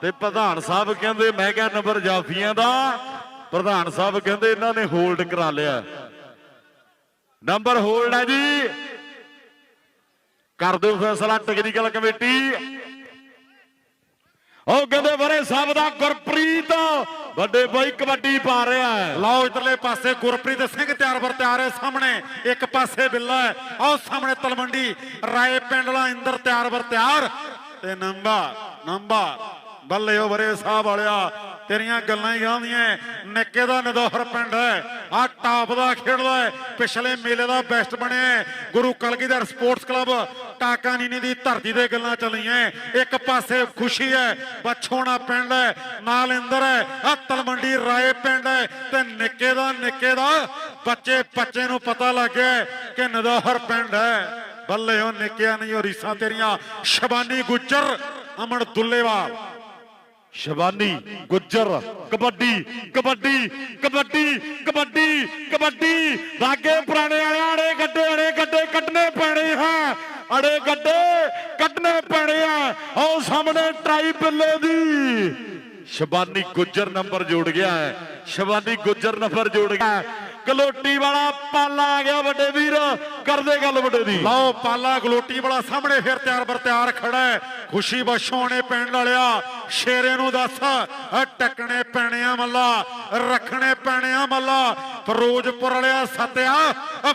ਤੇ ਪ੍ਰਧਾਨ ਸਾਹਿਬ ਕਹਿੰਦੇ ਮੈਂ ਕਿਹਾ ਨੰਬਰ ਜਾਫੀਆਂ ਦਾ। ਪ੍ਰਧਾਨ ਸਾਹਿਬ ਕਹਿੰਦੇ ਇਹਨਾਂ ਨੇ ਹੋਲਡ ਕਰਾ ਲਿਆ। ਨੰਬਰ ਹੋਲਡ ਹੈ ਜੀ। ਕਰ ਦਿਓ ਫੈਸਲਾ ਟੈਕਨੀਕਲ ਕਮੇਟੀ। ਉਹ ਕਹਿੰਦੇ ਵਰੇ ਸਾਹਿਬ ਦਾ ਗੁਰਪ੍ਰੀਤ, ਵੱਡੇ ਬਾਈ ਕਬੱਡੀ ਪਾ ਰਿਹਾ ਹੈ। ਲਓ ਇਧਰਲੇ ਪਾਸੇ ਗੁਰਪ੍ਰੀਤ ਸਿੰਘ ਤਿਆਰ ਵਰ ਤਿਆਰ ਹੈ ਸਾਹਮਣੇ, ਇੱਕ ਪਾਸੇ ਬਿੱਲਾ ਹੈ। ਆਓ ਸਾਹਮਣੇ ਤਲਵੰਡੀ, ਰਾਏ ਪਿੰਡ ਵਾਲਾ ਇੰਦਰ ਤਿਆਰ ਵਰ ਤਿਆਰ। ਤੇ ਨੰਬਰ ਨੰਬਰ ਬੱਲੇ ਉਹ ਵਰੇ ਸਾਹਿਬ ਵਾਲਿਆ। ਤੇਰੀਆਂ ਗੱਲਾਂ ਹੀ ਗਾਉਂਦੀਆਂ ਨਿੱਕੇ ਦਾ ਨਦੌਹਰ ਪਿੰਡ ਹੈ ਆ ਟਾਪ ਦਾ ਖੇਡਦਾ ਹੈ ਪਿਛਲੇ ਮੇਲੇ ਦਾ ਬੈਸਟ ਬਣਿਆ Guru Kalgidhar sports club Takanini ਦੀ ਧਰਤੀ ਦੇ ਗੱਲਾਂ ਚੱਲੀਆਂ ਇੱਕ ਪਾਸੇ ਖੁਸ਼ੀ ਹੈ ਬਛੋਣਾ ਪਿੰਡ ਹੈ ਨਾਲ ਇੰਦਰ ਹੈ ਆ ਤਲਮੰਡੀ ਰਾਏ ਪਿੰਡ ਹੈ ਤੇ ਨਿੱਕੇ ਦਾ ਨਿੱਕੇ ਦਾ ਬੱਚੇ ਬੱਚੇ ਨੂੰ ਪਤਾ ਲੱਗ ਗਿਆ ਕਿ ਨਦੌਹਰ ਪਿੰਡ ਹੈ ਬੱਲੇ ਉਹ ਨਿੱਕਿਆ ਨਹੀਂ ਉਹ ਰੀਸਾਂ ਤੇਰੀਆਂ। ਸ਼ਬਾਨੀ ਗੁੱਜਰ ਅਮਨ ਦੁੱਲੇਵਾਲ। ਸ਼ਬਾਨੀ, ਗੁੱਜਰ, ਕਬੱਡੀ ਕਬੱਡੀ ਕਬੱਡੀ ਕਬੱਡੀ ਕਬੱਡੀ। ਰਾਗੇ ਪੁਰਾਣੇ ਵਾਲਿਆਂ ਅੜੇ ਗੱਡੇ ਅੜੇ ਗੱਡੇ ਕੱਢਨੇ ਪੈਣੇ ਹੈ। ਅੜੇ ਗੱਡੇ ਕੱਢਨੇ ਪੈਣੇ ਆ ਆਓ ਸਾਹਮਣੇ ਟਰਾਈ ਬਿੱਲੇ ਦੀ। ਸ਼ਿਵਾਨੀ ਗੁੱਜਰ ਨੰਬਰ ਜੋੜ ਗਿਆ ਹੈ। ਸ਼ਬਾਨੀ ਗੁੱਜਰ ਨੰਬਰ ਜੋੜ ਗਿਆ ਕਲੋਟੀ ਵਾਲਾ ਪਾਲਾ ਆ ਗਿਆ ਵੱਡੇ ਵੀਰ। ਕਰਦੇ ਗੱਲ ਵੱਡੇ ਦੀ। ਲਓ ਪਾਲਾ, ਕਲੋਟੀ ਵਾਲਾ ਸਾਹਮਣੇ ਫਿਰ ਤਿਆਰ ਬਰ ਤਿਆਰ ਖੜਾ ਹੈ। ਖੁਸ਼ੀ ਬਸ਼ੋਣੇ ਪਿੰਡ ਵਾਲਿਆ। ਸ਼ੇਰੇ ਨੂੰ ਦੱਸ ਟੱਕਣੇ ਪੈਣੇ ਆ ਮੱਲਾ ਰੱਖਣੇ ਪੈਣੇ ਆ ਮੱਲਾ। ਫਿਰੋਜ਼ਪੁਰ ਵਾਲਿਆ ਸਤਿਆ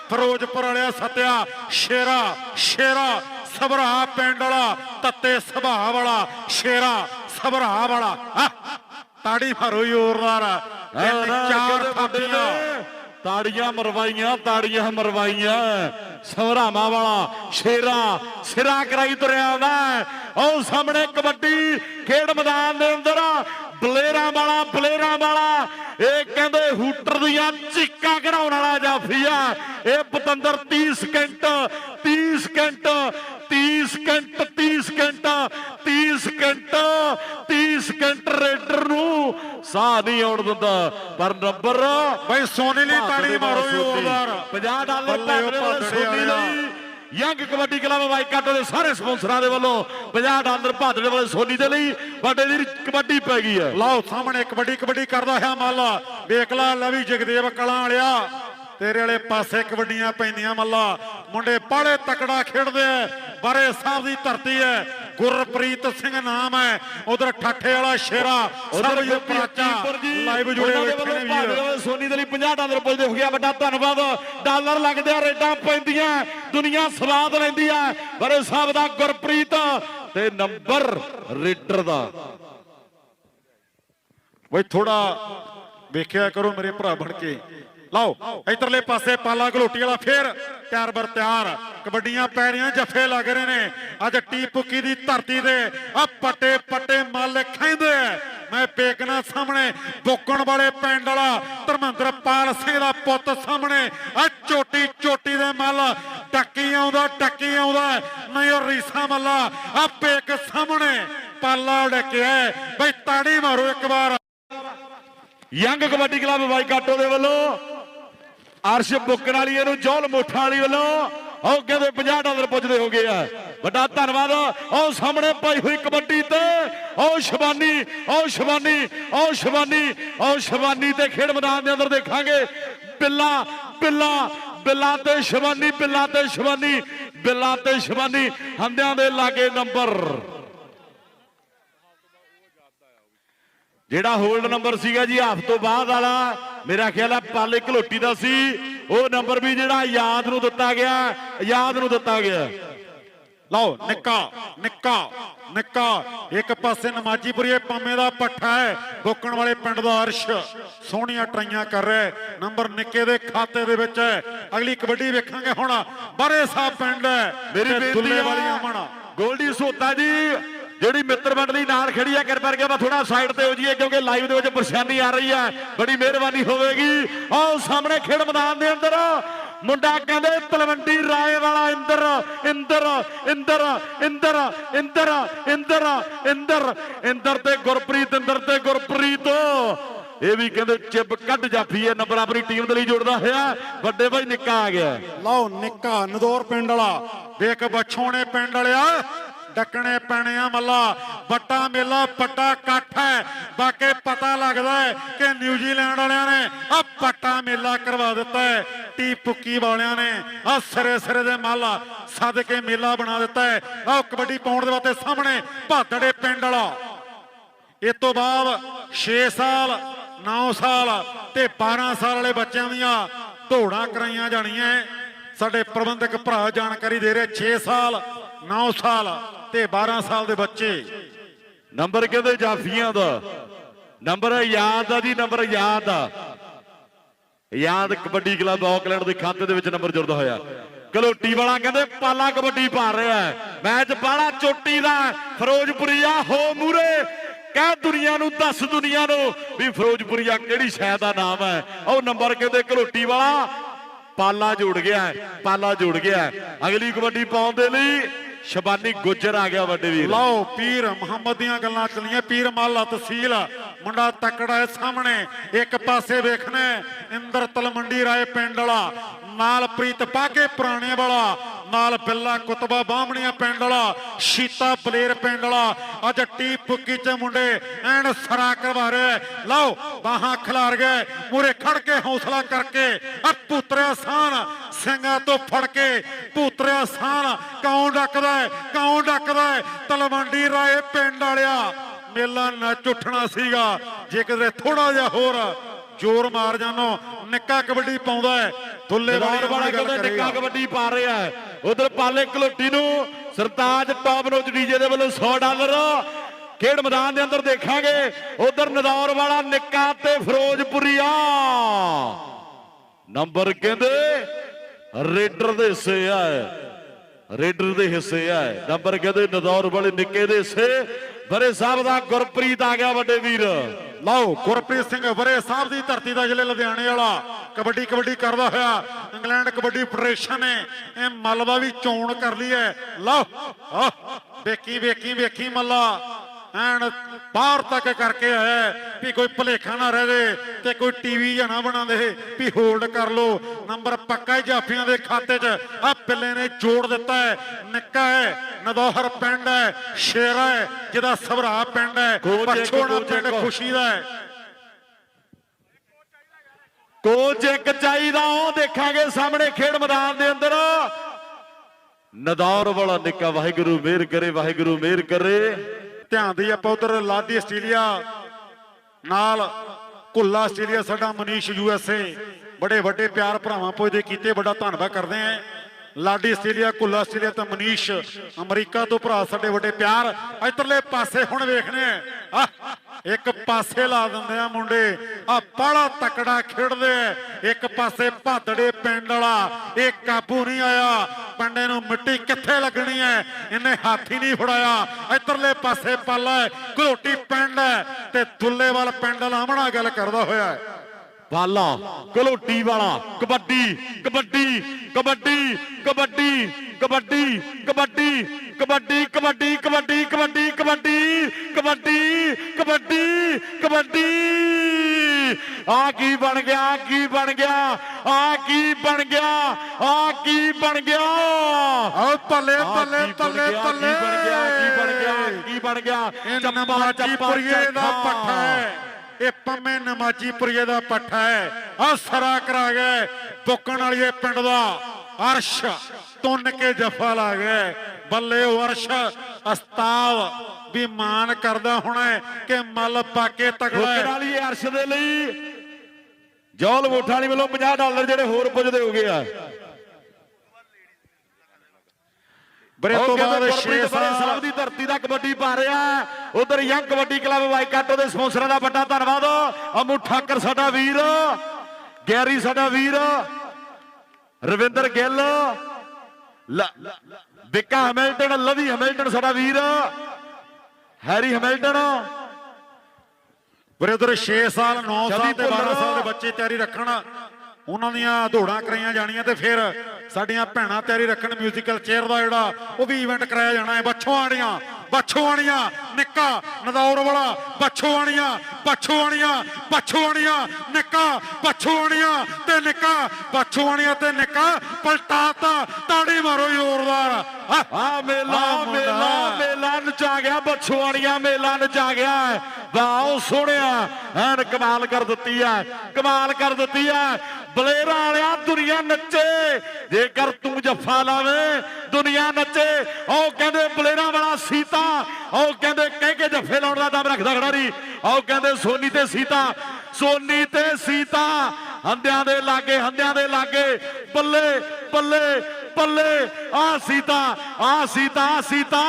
ਫਿਰੋਜ਼ਪੁਰ ਵਾਲਿਆ ਸਤਿਆ। ਸ਼ੇਰਾ ਸ਼ੇਰਾ ਸਭਰਾ ਪਿੰਡ ਵਾਲਾ ਤੱਤੇ ਸੁਭਾਅ ਵਾਲਾ ਸ਼ੇਰਾ ਸਭਰਾ ਵਾਲਾ। ਤਾੜੀ ਮਾਰੋ ਜ਼ੋਰਦਾਰ। ਤਿੰਨ ਚਾਰ ਥਾਪੀਆਂ। ਤਾੜੀਆਂ ਮਰਵਾਈਆਂ ਤਾੜੀਆਂ ਮਰਵਾਈਆਂ। ਸਵਰਾਵਾਂ ਵਾਲਾ ਸ਼ੇਰਾ ਸਿਰਾ ਕਰਾਈ ਤੁਰਿਆ ਆਉਂਦਾ ਉਹ ਸਾਹਮਣੇ ਕਬੱਡੀ ਖੇਡ ਮੈਦਾਨ ਦੇ ਅੰਦਰ ਬਲੇਰਾਂ ਵਾਲਾ ਬਲੇਰਾਂ ਵਾਲਾ। ਇਹ ਕਹਿੰਦੇ ਹੂਟਰ ਦੀਆਂ ਚਿੱਕਾ ਘਰਾਉਣ ਵਾਲਾ ਜਾਫੀ ਆ। ਇਹ ਪਤੰਦਰ 30 second 30 second 30 second 30 second 30 second 30 second raider ਨੂੰ ਸਾਹ ਨਹੀਂ ਆਉਣ ਦਿੰਦਾ। ਪਰ ਨੰਬਰ ਬਈ ਸੋਨੀ ਲਈ ਤਾੜੀ ਮਾਰੋ ਜ਼ੋਰਦਾਰ 50 ਡਾਲਰ ਭਾਗੜੇ ਸੋਨੀ। ਲਈ ਯੰਗ ਕਬੱਡੀ ਕਲੱਬ ਵਾਈਕਾਟੋ ਦੇ ਸਾਰੇ ਸਪਾਂਸਰਾਂ ਦੇ ਵੱਲੋਂ 50 ਡਾਲਰ ਭਾਦੜੇ ਵਾਲੇ ਸੋਨੀ ਦੇ ਲਈ ਵੱਡੇ ਦੀ ਕਬੱਡੀ ਪੈ ਗਈ ਹੈ। ਲਓ ਸਾਹਮਣੇ ਕਬੱਡੀ ਕਬੱਡੀ ਕਰਦਾ ਹੋਇਆ ਮੱਲਾ। ਵੇਖ ਲਾ ਲਵੀ ਜਗਦੇਵ ਕਲਾਂ ਵਾਲਿਆ। ਤੇਰੇ ਵਾਲੇ ਪਾਸੇ ਕਬੱਡੀਆਂ ਪੈਂਦੀਆਂ ਮੱਲਾ। ਮੁੰਡੇ ਬਾੜੇ ਤਕੜਾ ਖੇਡਦੇ ਐ ਬਾਰੇ ਸਾਹਿਬ ਦੀ ਧਰਤੀ ਐ ਗੁਰਪ੍ਰੀਤ ਸਿੰਘ ਨਾਮ ਹੈ। ਉਧਰ ਠੱਠੇ ਵਾਲਾ ਸ਼ੇਰਾ ਸਭ ਜੋ ਪ੍ਰਾਚਾ ਲਾਈਵ ਜੁੜੇ ਬੈਠੇ ਨੇ ਵੀਰ। ਸੋਨੀ ਦੇ ਲਈ 50 ਡਾਲਰ ਪੁੱਜਦੇ ਹੋ ਗਿਆ ਵੱਡਾ ਧੰਨਵਾਦ। ਡਾਲਰ ਲੱਗਦੇ ਆ ਰੇਡਾਂ ਪੈਂਦੀਆਂ ਦੁਨੀਆ ਸਵਾਦ ਲੈਂਦੀ ਆ। ਬਰੇ ਸਾਹਿਬ ਦਾ ਗੁਰਪ੍ਰੀਤ ਤੇ ਨੰਬਰ ਰੇਡਰ ਦਾ। ਬਈ ਥੋੜਾ ਵੇਖਿਆ ਕਰੋ ਮੇਰੇ ਭਰਾ ਬਣ ਕੇ। ਲਓ, ਇਧਰਲੇ ਪਾਸੇ ਪਾਲਾ ਗਲੋਟੀ ਵਾਲਾ ਫੇਰ ਤਿਆਰ ਬਰ ਤਿਆਰ। ਕਬੱਡੀਆਂ ਪੈ ਰਹੀਆਂ ਜੱਫੇ ਲੱਗ ਰਹੇ ਨੇ। ਅੱਜ ਟੀ ਪੁੱਕੀ ਦੀ ਧਰਤੀ ਤੇ ਆ ਪੱਟੇ ਪੱਟੇ ਮੱਲ ਖੈਂਦੇ ਮੈਂ ਪੇਕਣਾ ਸਾਹਮਣੇ, ਬੋਕਣ ਵਾਲੇ ਪਿੰਡ ਵਾਲਾ ਧਰਮਿੰਦਰ ਪਾਲ ਸਿੰਘ ਦਾ ਪੁੱਤ ਸਾਹਮਣੇ। ਆ ਚੋਟੀ ਚੋਟੀ ਦੇ ਮੱਲ, ਟੱਕੀ ਆਉਂਦਾ ਟੱਕੀ ਆਉਂਦਾ। ਨਹੀਂ ਉਹ ਰੀਸਾ ਮੱਲਾ, ਆ ਪੇਕ ਸਾਹਮਣੇ, ਪਾਲਾ ਡਕਿਆ ਬਈ ਤਾੜੀ ਮਾਰੋ ਇੱਕ ਵਾਰ। ਯੰਗ ਕਬੱਡੀ ਕਲੱਬ ਵਾਈਕਾਟੋ ਦੇ ਵੱਲੋਂ ਅਰਸ਼ ਬੁੱਕਣ ਵਾਲੀ ਇਹਨੂੰ ਜੋਲ ਮੋਠਾਂ ਵਾਲੀ ਵੱਲੋਂ ਉਹ ਕਹਿੰਦੇ 50 ਡਾਲਰ ਪੁੱਜਦੇ ਹੋ ਗਏ ਆ। ਵੱਡਾ ਧੰਨਵਾਦ। ਉਹ ਸਾਹਮਣੇ ਪਾਈ ਹੋਈ ਕਬੱਡੀ ਤੇ ਉਹ ਸ਼ਬਾਨੀ ਉਹ ਸ਼ਬਾਨੀ ਉਹ ਸ਼ਬਾਨੀ ਉਹ ਸ਼ਬਾਨੀ ਤੇ ਖੇਡ ਮੈਦਾਨ ਦੇ ਅੰਦਰ ਦੇਖਾਂਗੇ। ਬਿੱਲਾ ਬਿੱਲਾ ਬਿੱਲਾ ਤੇ ਸ਼ਬਾਨੀ, ਬਿੱਲਾ ਤੇ ਸ਼ਬਾਨੀ, ਬਿੱਲਾ ਤੇ ਸ਼ਬਾਨੀ, ਹੰਦਿਆਂ ਦੇ ਲਾਗੇ ਨੰਬਰ। ਜਿਹੜਾ ਹੋਲਡ ਨੰਬਰ ਸੀਗਾ ਜੀ ਹਾਫ ਤੋਂ ਬਾਅਦ ਵਾਲਾ ਮੇਰਾ ਖਿਆਲ ਹੈ ਪਾਲੇ ਘਲੋਟੀ ਦਾ ਸੀ। ਉਹ ਨੰਬਰ ਵੀ ਜਿਹੜਾ ਯਾਦ ਨੂੰ ਦਿੱਤਾ ਗਿਆ ਯਾਦ ਨੂੰ ਦਿੱਤਾ ਗਿਆ। ਲਓ ਨਿੱਕਾ ਨਿੱਕਾ ਨਿੱਕਾ। ਇੱਕ ਪਾਸੇ ਨਮਾਜੀਪੁਰੀ ਇਹ ਪੰਮੇ ਦਾ ਪੱਠਾ ਹੈ ਬੋਕਣ ਵਾਲੇ ਪਿੰਡ ਦਾ ਅਰਸ਼। ਸੋਹਣੀਆਂ ਟਰਾਈਆਂ ਕਰ ਰਿਹਾ। ਨੰਬਰ ਨਿੱਕੇ ਦੇ ਖਾਤੇ ਦੇ ਵਿੱਚ ਹੈ। ਅਗਲੀ ਕਬੱਡੀ ਵੇਖਾਂਗੇ ਹੁਣ। ਬਾਰੇ ਸਾਹਿਬ ਪਿੰਡ ਹੈ। ਮੇਰੀ ਬੇਨਤੀ ਆ ਵਾਲੀ ਅਮਨ। ਗੋਲਡੀ ਸੋਤਾ ਜੀ। ਜਿਹੜੀ ਮਿੱਤਰ ਮੰਡਲੀ ਨਾਲ ਖੜੀ ਆ, ਕਿਰਪਾ ਕਰਕੇ ਆਪਾਂ ਥੋੜਾ ਸਾਈਡ ਤੇ ਹੋ ਜਾਈਏ, ਕਿਉਂਕਿ ਲਾਈਵ ਦੇ ਵਿੱਚ ਪਰੇਸ਼ਾਨੀ ਆ ਰਹੀ ਹੈ ਬੜੀ ਮਿਹਰਬਾਨੀ ਹੋਵੇਗੀ। ਆਓ ਸਾਹਮਣੇ ਖੇਡ ਮੈਦਾਨ ਦੇ ਅੰਦਰ। ਮੁੰਡਾ ਕਹਿੰਦੇ ਤਲਵੰਡੀ ਰਾਏ ਵਾਲਾ, ਇੰਦਰ ਇੰਦਰ ਇੰਦਰ ਇੰਦਰ ਇੰਦਰ ਇੰਦਰ ਇੰਦਰ ਇੰਦਰ ਤੇ ਗੁਰਪ੍ਰੀਤ, ਇੰਦਰ ਤੇ ਗੁਰਪ੍ਰੀਤ। ਇਹ ਵੀ ਕਹਿੰਦੇ ਚਿੱਬ ਕੱਢ ਜਾਫੀ ਹੈ, ਨੰਬਰ ਆਪਣੀ ਟੀਮ ਦੇ ਲਈ ਜੋੜਦਾ ਹੋਇਆ। ਵੱਡੇ ਭਾਈ ਨਿੱਕਾ ਆ ਗਿਆ। ਲਓ, ਨਿੱਕਾ ਨਦੌਰ ਪਿੰਡ ਵਾਲਾ। ਵੇਖ ਬਛੋਣੇ ਪਿੰਡ ਵਾਲਿਆ ਡੱਕਣੇ ਪੈਣੇ ਆ ਮੱਲਾ। ਬੱਟਾ ਮੇਲਾ ਪੱਟਾ ਇਕੱਠ ਹੈ। ਬਾਕੀ ਪਤਾ ਲੱਗਦਾ ਹੈ ਕਿ ਨਿਊਜ਼ੀਲੈਂਡ ਵਾਲਿਆਂ ਨੇ ਆ ਪੱਟਾ ਮੇਲਾ ਕਰਵਾ ਦਿੱਤਾ ਹੈ। ਟੀ ਪੁੱਕੀ ਵਾਲਿਆਂ ਨੇ ਆ ਸਿਰੇ ਸਿਰੇ ਦੇ ਮਾਲਾ ਸੱਦ ਮੇਲਾ ਬਣਾ ਦਿੱਤਾ ਹੈ। ਆ ਕਬੱਡੀ ਪਾਉਣ ਦੇ ਵਾਸਤੇ ਸਾਹਮਣੇ ਭਾਦੜੇ ਪਿੰਡ ਵਾਲਾ। ਇਸ ਤੋਂ ਬਾਅਦ 6 ਸਾਲ 9 ਸਾਲ ਤੇ 12 ਸਾਲ ਵਾਲੇ ਬੱਚਿਆਂ ਦੀਆਂ ਦੌੜਾਂ ਕਰਾਈਆਂ ਜਾਣੀਆਂ ਸਾਡੇ ਪ੍ਰਬੰਧਕ ਭਰਾ ਜਾਣਕਾਰੀ ਦੇ ਰਹੇ 6 ਸਾਲ 9 ਸਾਲ। ਤੇ 12 ਸਾਲ ਦੇ ਬੱਚੇ। ਨੰਬਰ ਕਹਿੰਦੇ ਜਾਫੀਆਂ ਦਾ? ਨੰਬਰ ਯਾਦ ਆ ਜੀ, ਨੰਬਰ ਯਾਦ ਆ ਯਾਦ ਕਬੱਡੀ ਕਲੱਬ ਆਕਲੈਂਡ ਦੇ ਖਾਤੇ ਦੇ ਵਿੱਚ ਨੰਬਰ ਜੁੜਦਾ ਹੋਇਆ। ਕਲੋਟੀ ਵਾਲਾ ਕਹਿੰਦੇ, ਪਾਲਾ ਕਬੱਡੀ ਪਾ ਰਿਹਾ ਮੈਚ ਬਾਲਾ ਚੋਟੀ ਦਾ ਫਿਰੋਜ਼ਪੁਰੀਆ, ਹੋ ਮੂਰੇ। ਕਹਿ ਦੁਨੀਆ ਨੂੰ, ਦੱਸ ਦੁਨੀਆ ਨੂੰ ਵੀ ਫਿਰੋਜ਼ਪੁਰੀਆ ਕਿਹੜੀ ਸ਼ਹਿਰ ਦਾ ਨਾਮ ਹੈ? ਉਹ ਨੰਬਰ ਕਹਿੰਦੇ, ਕਲੋਟੀ ਵਾਲਾ, ਪਾਲਾ ਜੁੜ ਗਿਆ ਪਾਲਾ ਜੁੜ ਗਿਆ ਅਗਲੀ ਕਬੱਡੀ ਪਾਉਣ ਦੇ ਲਈ ਸ਼ਬਾਨੀ ਗੁੱਜਰ ਆ ਗਿਆ ਵੱਡੇ ਵੀਰ। ਲਓ ਪੀਰ ਮੁਹੰਮਦ ਦੀਆਂ ਗੱਲਾਂ ਚੱਲੀਆਂ, ਪੀਰ ਮਾਲਾ ਤਹਿਸੀਲ ਮੁੰਡਾ ਤਕੜਾ ਹੈ ਸਾਹਮਣੇ, ਇੱਕ ਪਾਸੇ ਵੇਖਣਾ ਇੰਦਰ ਤਲਮੰਡੀ ਰਾਏ ਪਿੰਡ ਵਾਲਾ, ਨਾਲ ਪ੍ਰੀਤ ਪਾਕੇ ਪੁਰਾਣੇ ਵਾਲਾ, ਨਾਲ ਬਿੱਲਾ ਕੁਤਬਾ ਬਾਹਮਣੀਆਂ ਪਿੰਡ ਵਾਲਾ, ਸ਼ੀਤਾ ਬਲੇਰ ਪਿੰਡ ਵਾਲਾ, ਅੱਜ ਟੀ ਪੁੱਕੀ ਚ ਮੁੰਡੇ ਐਨ ਸਰਾ ਕਰਵਾ ਰਹੇ ਲਓ ਬਾਹਾਂ ਖਿਲਾਰ ਗਏ ਮੂਰੇ ਖੜ ਕੇ ਹੌਸਲਾ ਕਰਕੇ ਆ ਸਾਨ ਸਿੰਘਾਂ ਤੋਂ ਫੜ ਕੇ ਪੁੱਤਰਿਆ ਸਾਨ ਕੌਣ ਡੱਕਦਾ ਕੌਣ ਡੱਕਦਾ ਤਲਵੰਡੀ ਰਾਏ ਪਿੰਡ ਵਾਲਿਆ। ਮੇਲਾ ਨੱਚ ਉੱਠਣਾ ਸੀਗਾ। ਜੇ ਕਿਤੇ ਥੋੜਾ ਜਿਹਾ ਹੋਰ ਜ਼ੋਰ ਮਾਰ ਜਾਨੋ ਨਿੱਕਾ ਕਬੱਡੀ ਪਾਉਂਦਾ ਹੈ। ਦੁੱਲੇ ਦੌਰ ਵਾਲਾ ਕਹਿੰਦੇ ਨਿੱਕਾ ਕਬੱਡੀ ਪਾ ਰਿਹਾ ਹੈ। ਉਧਰ ਪਾਲੇ ਕਲੋਟੀ ਨੂੰ ਸਰਤਾਜ ਟੌਪ ਨੋਚ ਡੀਜੇ ਦੇ ਵੱਲੋਂ 100 ਡਾਲਰ। ਖੇਡ ਮੈਦਾਨ ਦੇ ਅੰਦਰ ਦੇਖਾਂਗੇ। ਉਧਰ ਨਦੌਰ ਵਾਲਾ ਨਿੱਕਾ ਤੇ ਫਿਰੋਜ਼ਪੁਰੀਆ। ਨੰਬਰ ਕਹਿੰਦੇ ਰੇਡਰ ਦੇ ਹਿੱਸੇ ਆ ਰੇਡਰ ਦੇ ਹਿੱਸੇ ਆ ਨੰਬਰ ਕਹਿੰਦੇ ਨਦੌਰ ਵਾਲੇ ਨਿੱਕੇ ਦੇ ਹਿੱਸੇ। ਬਰੇ ਸਾਹਿਬ ਦਾ ਗੁਰਪ੍ਰੀਤ ਆ ਗਿਆ ਵੱਡੇ ਵੀਰ। ਲਓ ਗੁਰਪ੍ਰੀਤ ਸਿੰਘ ਵਰੇ ਸਾਹਿਬ ਦੀ ਧਰਤੀ ਦਾ ਜ਼ਿਲ੍ਹੇ ਲੁਧਿਆਣੇ ਵਾਲਾ ਕਬੱਡੀ ਕਬੱਡੀ ਕਰਦਾ ਹੋਇਆ ਇੰਗਲੈਂਡ ਕਬੱਡੀ ਫੈਡਰੇਸ਼ਨ ਨੇ ਇਹ ਮਲਬਾ ਵੀ ਚੋਣ ਕਰ ਲਈ ਹੈ। ਲਓ ਆਹ, ਵੇਖੀ ਵੇਖੀ ਵੇਖੀ ਮੱਲਾ। ਐਨ ਬਾਹਰ ਤੱਕ ਕਰਕੇ ਆਇਆ ਵੀ ਕੋਈ ਭਲੇਖਾ ਨਾ ਰਹਿ ਜੇ ਤੇ ਕੋਈ ਟੀਵੀ ਜਾਂ ਨਾ ਬਣਾ ਦੇ ਵੀ ਹੋਲਡ ਕਰ ਲੋ ਨੰਬਰ ਪੱਕਾ ਹੀ ਜਾਫੀਆਂ ਦੇ ਖਾਤੇ 'ਚ ਆ ਪਿੱਲੇ ਨੇ ਜੋੜ ਦਿੱਤਾ ਹੈ। ਨਿੱਕਾ ਹੈ ਨਦੌਹਰ ਪਿੰਡ ਹੈ ਸ਼ੇਰਾ ਹੈ ਜਿਹਦਾ ਸਭਰਾ ਪਿੰਡ ਹੈ ਪਛੋਣਾ ਪਿੰਡ। ਖੁਸ਼ੀ ਦਾ ਹੈ। ਕੋਚ ਇੱਕ ਚਾਹੀਦਾ ਉਹ ਦੇਖਾਂਗੇ ਸਾਹਮਣੇ ਖੇਡ ਮੈਦਾਨ ਦੇ ਅੰਦਰ। ਨਦੌਰ ਵਾਲਾ ਨਿੱਕਾ ਵਾਹਿਗੁਰੂ ਮਿਹਰ ਕਰੇ ਵਾਹਿਗੁਰੂ ਮਿਹਰ ਕਰੇ। ਧਿਆਨ ਦੀ ਆਪਾਂ ਉਧਰ ਲਾਡੀ ਆਸਟ੍ਰੇਲੀਆ, ਨਾਲ ਕੁੱਲਾ ਆਸਟ੍ਰੇਲੀਆ, ਸਾਡਾ ਮਨੀਸ਼ ਯੂ ਐਸ ਏ। ਬੜੇ ਵੱਡੇ ਪਿਆਰ ਭਰਾਵਾਂ ਪੁੱਜਦੇ ਕੀਤੇ, ਬੜਾ ਧੰਨਵਾਦ ਕਰਦੇ ਆਂ ਲਾਡੀ ਆਸਟ੍ਰੇਲੀਆ ਕੁੱਲਾ ਆਸਟ੍ਰੇਲੀਆ ਤੇ ਮਨੀਸ਼, ਅਮਰੀਕਾ ਤੋਂ ਭਰਾ ਸਾਡੇ ਵੱਡੇ ਪਿਆਰ। ਇਧਰਲੇ ਪਾਸੇ ਹੁਣ ਵੇਖਣੇ ਆ ਇੱਕ ਪਾਸੇ ਲਾ ਦਿੰਦੇ ਆ ਮੁੰਡੇ। ਆ ਬੜਾ ਤਕੜਾ ਖੇਡਦੇ ਆ। ਇੱਕ ਪਾਸੇ ਭਾਦੜੇ ਪਿੰਡ ਵਾਲਾ। ਇਹ ਕਾਬੂ ਨਹੀਂ ਆਇਆ। ਪੰਡੇ ਨੂੰ ਮਿੱਟੀ ਕਿੱਥੇ ਲੱਗਣੀ ਹੈ ਇਹਨੇ ਹਾਥੀ ਨਹੀਂ ਫੜਾਇਆ ਇਧਰਲੇ ਪਾਸੇ ਪਾਲਾ ਘਲੋਟੀ ਪਿੰਡ ਤੇ ਦੁੱਲੇਵਾਲ ਪਿੰਡ ਲਾਮਣਾ ਗੱਲ ਕਰਦਾ ਹੋਇਆ ਹੈ ਬਾਲਾ ਵਾਲਾ ਕਬੱਡੀ ਕਬੱਡੀ ਕਬੱਡੀ ਕਬੱਡੀ ਕਬੱਡੀ ਕਬੱਡੀ ਕਬੱਡੀ ਕਬੱਡੀ ਕਬੱਡੀ ਕਬੱਡੀ ਕਬੱਡੀ ਕਬੱਡੀ ਕਬੱਡੀ ਕਬੱਡੀ ਆ ਕੀ ਬਣ ਗਿਆ ਕੀ ਬਣ ਗਿਆ ਆ ਕੀ ਬਣ ਗਿਆ ਆ ਕੀ ਬਣ ਗਿਆ। ਆਓ ਪੱਲੇ ਆਹ ਪੱਲੇ ਕੀ ਬਣ ਗਿਆ, ਕੀ ਬਣ ਗਿਆ ਕੀ ਬਣ ਗਿਆ ਕੀ ਬਣ ਗਿਆ। ਇਹ ਚੱਪਾ ਨਮਾਜੀ ਚੱਪਾ ਪੁਰੀਏ ਦਾ। ਪੱਠਾ ਹੈ। ਇਹ ਪੰਮੇ ਨਮਾਜੀ ਪੁਰੀਏ ਦਾ ਪੱਠਾ ਹੈ। ਆ ਸਰਾ ਕਰਾ ਗਏ ਬੁੱਕਣ ਵਾਲੀਏ ਪਿੰਡ ਦਾ। ਅਰਸ਼ ਤੁੰਨ ਕੇ ਜਫਾ ਲਾ ਗਏ। ਬੱਲੇ ਅਰਸ਼ ਅਸਤਾਵ ਵੀ ਮਾਨ ਕਰਦਾ ਹੋਣਾ ਕਿ ਮੱਲ ਪਾ ਕੇ ਤਗੜਾ ਹੈ। ਵਾਲੀ ਅਰਸ਼ ਦੇ ਲਈ ਜੌਲ ਵੋਟਾਂ ਵਾਲੀ ਵੱਲੋਂ 50 ਡਾਲਰ ਜਿਹੜੇ ਹੋਰ ਪੁੱਜਦੇ ਹੋ ਗਏ ਆ। ਬਰੇ ਤੋਂ ਬਾਅਦ ਗੁਰਪ੍ਰੀਤ 6 ਬਾਰੇ ਸਾਹਿਬ ਦੀ ਧਰਤੀ ਦਾ ਕਬੱਡੀ ਪਾ ਰਿਹਾ ਉਧਰ ਯੰਗ ਕਬੱਡੀ ਕਲੱਬ ਵਾਈਕਾਟੋ ਦੇ ਸਪਾਂਸਰਾਂ ਦਾ ਵੱਡਾ ਧੰਨਵਾਦ। ਅਮੂ ਠਾਕਰ ਸਾਡਾ ਵੀਰ ਗੈਰੀ ਸਾਡਾ ਵੀਰ ਰਵਿੰਦਰ ਗਿੱਲ। ਲ- ਵਿੱਕਾ ਹੈਮਿਲਟਨ ਲਵੀ ਹੈਮਿਲਟਨ ਸਾਡਾ ਵੀਰ। Harry Hamilton. ਵੀਰੇ ਉਧਰ 6 ਸਾਲ 9 ਸਾਲ ਤੇ 12 ਭੁੱਲਰ। ਸਾਲ ਦੇ ਬੱਚੇ ਤਿਆਰੀ ਰੱਖਣ। ਉਹਨਾਂ ਦੀਆਂ ਦੌੜਾਂ ਕਰਾਈਆਂ ਜਾਣੀਆਂ ਤੇ ਫਿਰ ਸਾਡੀਆਂ ਭੈਣਾਂ ਤਿਆਰੀ ਰੱਖਣ। ਮਿਊਜ਼ੀਕਲ ਚੇਅਰ ਦਾ ਜਿਹੜਾ ਉਹ ਵੀ ਇਵੈਂਟ ਕਰਾਇਆ ਜਾਣਾ ਹੈ। ਬੱਛੋਆਣੀਆਂ ਬੱਛੋਆਣੀਆਂ ਨਿੱਕਾ ਨਦੌਰ ਵਾਲਾ ਬੱਛੋਆਣੀਆਂ ਬੱਛੋਆਣੀਆਂ ਬੱਛੋਆਣੀਆਂ ਨਿੱਕਾ ਬੱਛੋਆਣੀਆਂ ਤੇ ਨਿੱਕਾ ਬੱਛੋਆਣੀਆਂ ਤੇ ਨਿੱਕਾ ਪਲਟਾਤਾ ਤਾੜੀ ਮਾਰੋ ਜ਼ੋਰਦਾਰ। ਆ ਮੇਲਾ। ਮੇਲਾ ਮੇਲਾ ਨਚਾ ਗਿਆ ਬਛਵਾੜੀਆਂ ਮੇਲਾ ਨਚਾ ਗਿਆ ਵਾਓ ਸੋਹਣਿਆ। ਐਨ ਕਮਾਲ ਕਰ ਦਿੱਤੀ ਐ ਕਮਾਲ ਕਰ ਦਿੱਤੀ ਐ ਬਲੇਰਾਂ ਵਾਲਿਆ ਦੁਨੀਆ ਨੱਚੇ। ਜੇਕਰ ਤੂੰ ਜੱਫਾ ਲਾਵੇਂ ਦੁਨੀਆ ਨੱਚੇ। ਉਹ ਕਹਿੰਦੇ ਬਲੇਰਾਂ ਵਾਲਾ ਸੀਤਾ। ਉਹ ਕਹਿੰਦੇ ਕਹਿ ਕੇ ਜੱਫੇ ਲਾਉਣ ਦਾ ਦਮ ਰੱਖਦਾ ਖੜਾਰੀ ਉਹ ਕਹਿੰਦੇ ਸੋਨੀ ਤੇ ਸੀਤਾ। ਸੋਨੀ ਤੇ ਸੀਤਾ। ਹੰਦਿਆਂ ਦੇ ਲਾਗੇ ਹੰਦਿਆਂ ਦੇ ਲਾਗੇ। ਬੱਲੇ ਬੱਲੇ ਬੱਲੇ। ਆ ਸੀਤਾ ਆ ਸੀਤਾ ਆ ਸੀਤਾ।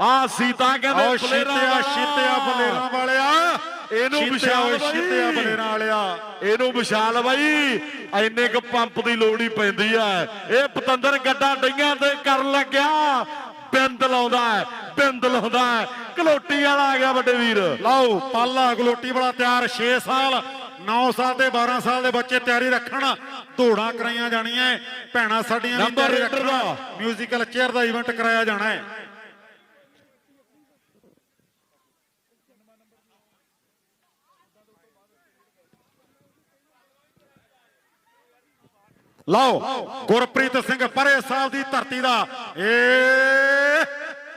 ਆ ਸੀਤਾ ਕਹਿੰਦੇ ਬਲੇਰਾਂ। ਸ਼ੀਤਿਆ ਬਲੇਰਾਂ ਵਾਲਿਆ। ਇਹਨੂੰ ਵਿਸ਼ਾਲ ਬਾਈ। ਸ਼ੀਤਿਆ ਬਲੇਰਾਂ ਵਾਲਿਆ ਇਹਨੂੰ ਵਿਸ਼ਾਲ ਬਾਈ ਐਨੇ ਕ ਪੰਪ ਦੀ ਲੋੜ ਹੀ ਪੈਂਦੀ ਐ ਇਹ ਪਤੰਦਰ ਗੱਡਾ ਡਈਆਂ ਤੇ ਕਰਨ ਲੱਗਿਆ। ਬਿੰਦ ਲਾਉਂਦਾ ਹੈ ਬਿੰਦ ਲਾਉਂਦਾ ਹੈ। ਕਲੋਟੀ ਵਾਲਾ ਆ ਗਿਆ ਵੱਡੇ ਵੀਰ। ਲਓ ਪਾਲਾ ਗਲੋਟੀ ਵਾਲਾ ਤਿਆਰ 6 ਸਾਲ 9 ਸਾਲ ਤੇ 12 ਸਾਲ ਦੇ ਬੱਚੇ ਤਿਆਰੀ ਰੱਖਣ। ਧੋੜਾਂ ਕਰਾਈਆਂ ਜਾਣੀਆਂ। ਭੈਣਾਂ ਸਾਡੀਆਂ ਵੀ ਤਿਆਰੀ ਰੱਖਣ। ਮਿਊਜ਼ੀਕਲ ਚੇਅਰ ਦਾ ਇਵੈਂਟ ਕਰਾਇਆ ਜਾਣਾ ਹੈ। ਲਓ ਗੁਰਪ੍ਰੀਤ ਸਿੰਘ ਪਰੇ ਸਾਹਿਬ ਦੀ ਧਰਤੀ ਦਾ ਏ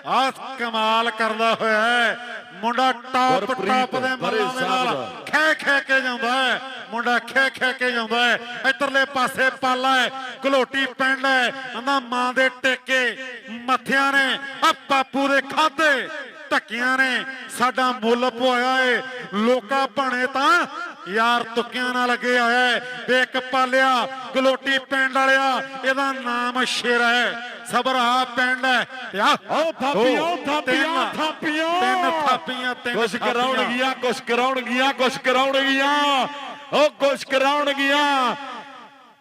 ਆ ਕਮਾਲ ਕਰਦਾ ਹੋਇਆ ਹੈ। ਮੁੰਡਾ ਟਾਪ ਟਾਪ ਦੇ ਸਾਹਿਬ ਨਾਲ। ਖੈ ਖੈ ਕੇ ਜਾਂਦਾ ਹੈ। ਮੁੰਡਾ ਖੈ ਖੈ ਕੇ ਜਾਂਦਾ ਹੈ। ਇਧਰਲੇ ਪਾਸੇ ਪਾਲਾ ਹੈ। ਘਲੋਟੀ ਪਿੰਡ ਹੈ। ਕਹਿੰਦਾ ਮਾਂ ਦੇ ਟੇਕੇ ਮੱਥਿਆਂ ਨੇ ਆ ਪਾਪੂ ਦੇ ਖਾਦੇ ਧੱਕੀਆਂ ਨੇ। ਸਾਡਾ ਮੁੱਲ ਪਵਾਇਆ ਏ। ਲੋਕਾਂ ਬਣੇ ਤਾਂ ਯਾਰ ਤੁੱਕਿਆਂ ਨਾਲ ਲੱਗੇ ਹੋਇਆ ਵੇਖ ਪਾਲਿਆ ਗਲੋਟੀ ਪਿੰਡ ਵਾਲਿਆ ਇਹਦਾ ਨਾਮ ਸ਼ੇਰ ਹੈ ਸਬਰਾ ਪਿੰਡ ਹੈ। ਆ ਓ ਥਾਪੀਆਂ ਥਾਪੀਆਂ ਥਾਪੀਆਂ। ਤਿੰਨ ਥਾਪੀਆਂ ਤਿੰਨ ਕੁਛ। ਕਰਾਉਣਗੀਆਂ ਕੁਛ ਕਰਾਉਣਗੀਆਂ ਕੁਛ ਕਰਾਉਣਗੀਆਂ ਓ ਕੁਛ ਕਰਾਉਣਗੀਆਂ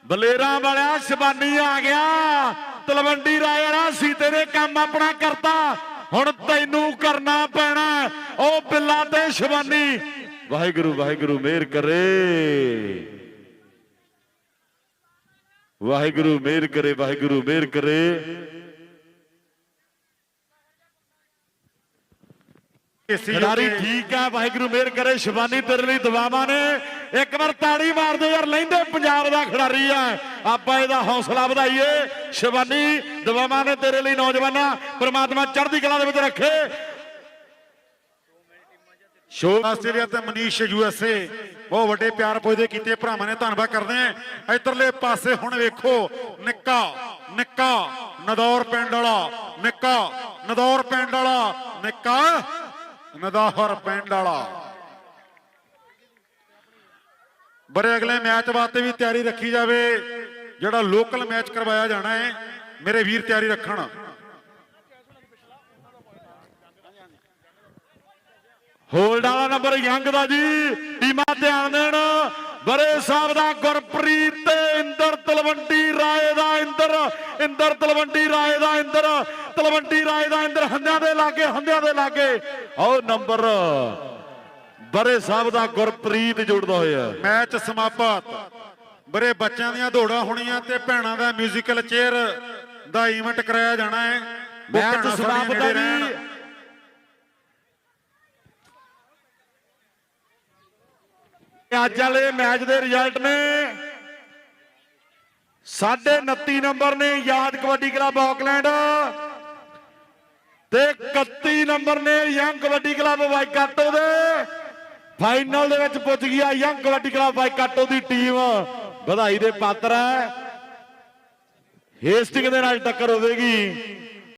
ਬਲੇਰਾਂ ਵਾਲਿਆ ਸ਼ਬਾਨੀ ਆ ਗਿਆ। ਤਲਵੰਡੀ ਰਾਇਣਾ ਸੀਤੇ ਨੇ ਕੰਮ ਆਪਣਾ ਕਰਤਾ। ਹੁਣ ਤੈਨੂੰ ਕਰਨਾ ਪੈਣਾ। ਉਹ ਬਿੱਲਾ ਤੇ ਸ਼ਬਾਨੀ ਵਾਹਿਗੁਰੂ ਵਾਹਿਗੁਰੂ, ਮਿਹਰ ਕਰੇ। ਵਾਹਿਗੁਰੂ, ਮਿਹਰ ਕਰੇ, ਵਾਹਿਗੁਰੂ, ਮਿਹਰ ਕਰੇ। ਖਿਡਾਰੀ ਠੀਕ ਹੈ, ਵਾਹਿਗੁਰੂ, ਮਿਹਰ ਕਰੇ। ਸ਼ਿਵਾਨੀ ਤੇਰੇ ਲਈ ਦੁਆਵਾਂ ਨੇ। ਇੱਕ ਵਾਰ ਤਾੜੀ ਮਾਰ ਦਿਓ ਯਾਰ, ਲੈਂਦੇ ਪੰਜਾਬ ਦਾ ਖਿਡਾਰੀ ਆ। ਆਪਾਂ ਇਹਦਾ ਹੌਸਲਾ ਵਧਾਈਏ। ਸ਼ਿਵਾਨੀ ਦੁਆਵਾਂ ਨੇ ਤੇਰੇ ਲਈ ਨੌਜਵਾਨਾਂ, ਪ੍ਰਮਾਤਮਾ ਚੜ੍ਹਦੀ ਕਲਾ ਦੇ ਵਿੱਚ ਰੱਖੇ। ਸ਼ੋ ਆਸਟ੍ਰੇਲੀਆ ਤੇ ਮਨੀਸ਼ ਯੂਐਸਏ ਬਹੁਤ ਵੱਡੇ ਪਿਆਰ ਪੁੱਜਦੇ ਕੀਤੇ, ਭਰਾਵਾਂ ਨੇ ਧੰਨਵਾਦ ਕਰਦੇ ਆ ਇਧਰਲੇ ਪਾਸੇ ਹੁਣ ਵੇਖੋ, ਨਿੱਕਾ ਨਿੱਕਾ, ਨਦੌਰ ਪਿੰਡ ਵਾਲਾ, ਨਿੱਕਾ, ਨਦੌਰ ਪਿੰਡ ਵਾਲਾ, ਨਿੱਕਾ, ਨਦੌਰ ਪਿੰਡ ਵਾਲਾ। ਬਰੇ ਅਗਲੇ ਮੈਚ ਵਾਸਤੇ ਵੀ ਤਿਆਰੀ ਰੱਖੀ ਜਾਵੇ, ਜਿਹੜਾ ਲੋਕਲ ਮੈਚ ਕਰਵਾਇਆ ਜਾਣਾ ਹੈ, ਮੇਰੇ ਵੀਰ ਤਿਆਰੀ ਰੱਖਣ। ਹੋਲਡ ਵਾਲਾ ਨੰਬਰ ਯੰਗ ਦਾ ਜੀ ਟੀਮਾਂ ਧਿਆਨ ਦੇਣ। ਬਰੇ ਸਾਹਿਬ ਦਾ ਗੁਰਪ੍ਰੀਤ ਤੇ ਇੰਦਰ ਤਲਵੰਡੀ ਰਾਏ ਦਾ ਇੰਦਰ ਇੰਦਰ ਤਲਵੰਡੀ ਰਾਏ ਦਾ ਇੰਦਰ ਤਲਵੰਡੀ ਰਾਏ ਦਾ ਇੰਦਰ ਹੰਦਿਆਂ ਦੇ ਲਾਗੇ ਹੰਦਿਆਂ ਦੇ ਲਾਗੇ। ਆਓ ਨੰਬਰ ਬਰੇ ਸਾਹਿਬ ਦਾ ਗੁਰਪ੍ਰੀਤ ਜੁੜਦਾ ਹੋਇਆ। ਮੈਚ ਸਮਾਪਤ। ਬਰੇ ਬੱਚਿਆਂ ਦੀਆਂ ਦੌੜਾਂ ਹੋਣੀਆਂ ਤੇ ਭੈਣਾਂ ਦਾ ਮਿਊਜ਼ੀਕਲ ਚੇਅਰ ਦਾ ਇਵੈਂਟ ਕਰਾਇਆ ਜਾਣਾ ਹੈ। ਮੈਚ ਸਮਾਪਤ ਰਹਿਣ। ਜੀ। ਅੱਜ ਵਾਲੇ ਮੈਚ ਦੇ ਰਿਜ਼ਲਟ ਨੇ। 29 ਨੰਬਰ ਨੇ ਯਾਦ ਕਬੱਡੀ ਕਲੱਬ ਆਕਲੈਂਡ। ਤੇ 31 ਨੰਬਰ ਨੇ ਯੰਗ ਕਬੱਡੀ ਕਲੱਬ ਵਾਈਕਾਟੋ ਦੇ। ਫਾਈਨਲ ਦੇ ਵਿੱਚ ਪੁੱਜ ਗਿਆ ਯੰਗ ਕਬੱਡੀ ਕਲੱਬ ਵਾਈਕਾਟੋ ਦੀ ਟੀਮ। ਵਧਾਈ ਦੇ ਪਾਤਰ ਹੈ। ਹੇਸਟਿੰਗ ਦੇ ਨਾਲ ਟੱਕਰ ਹੋਵੇਗੀ।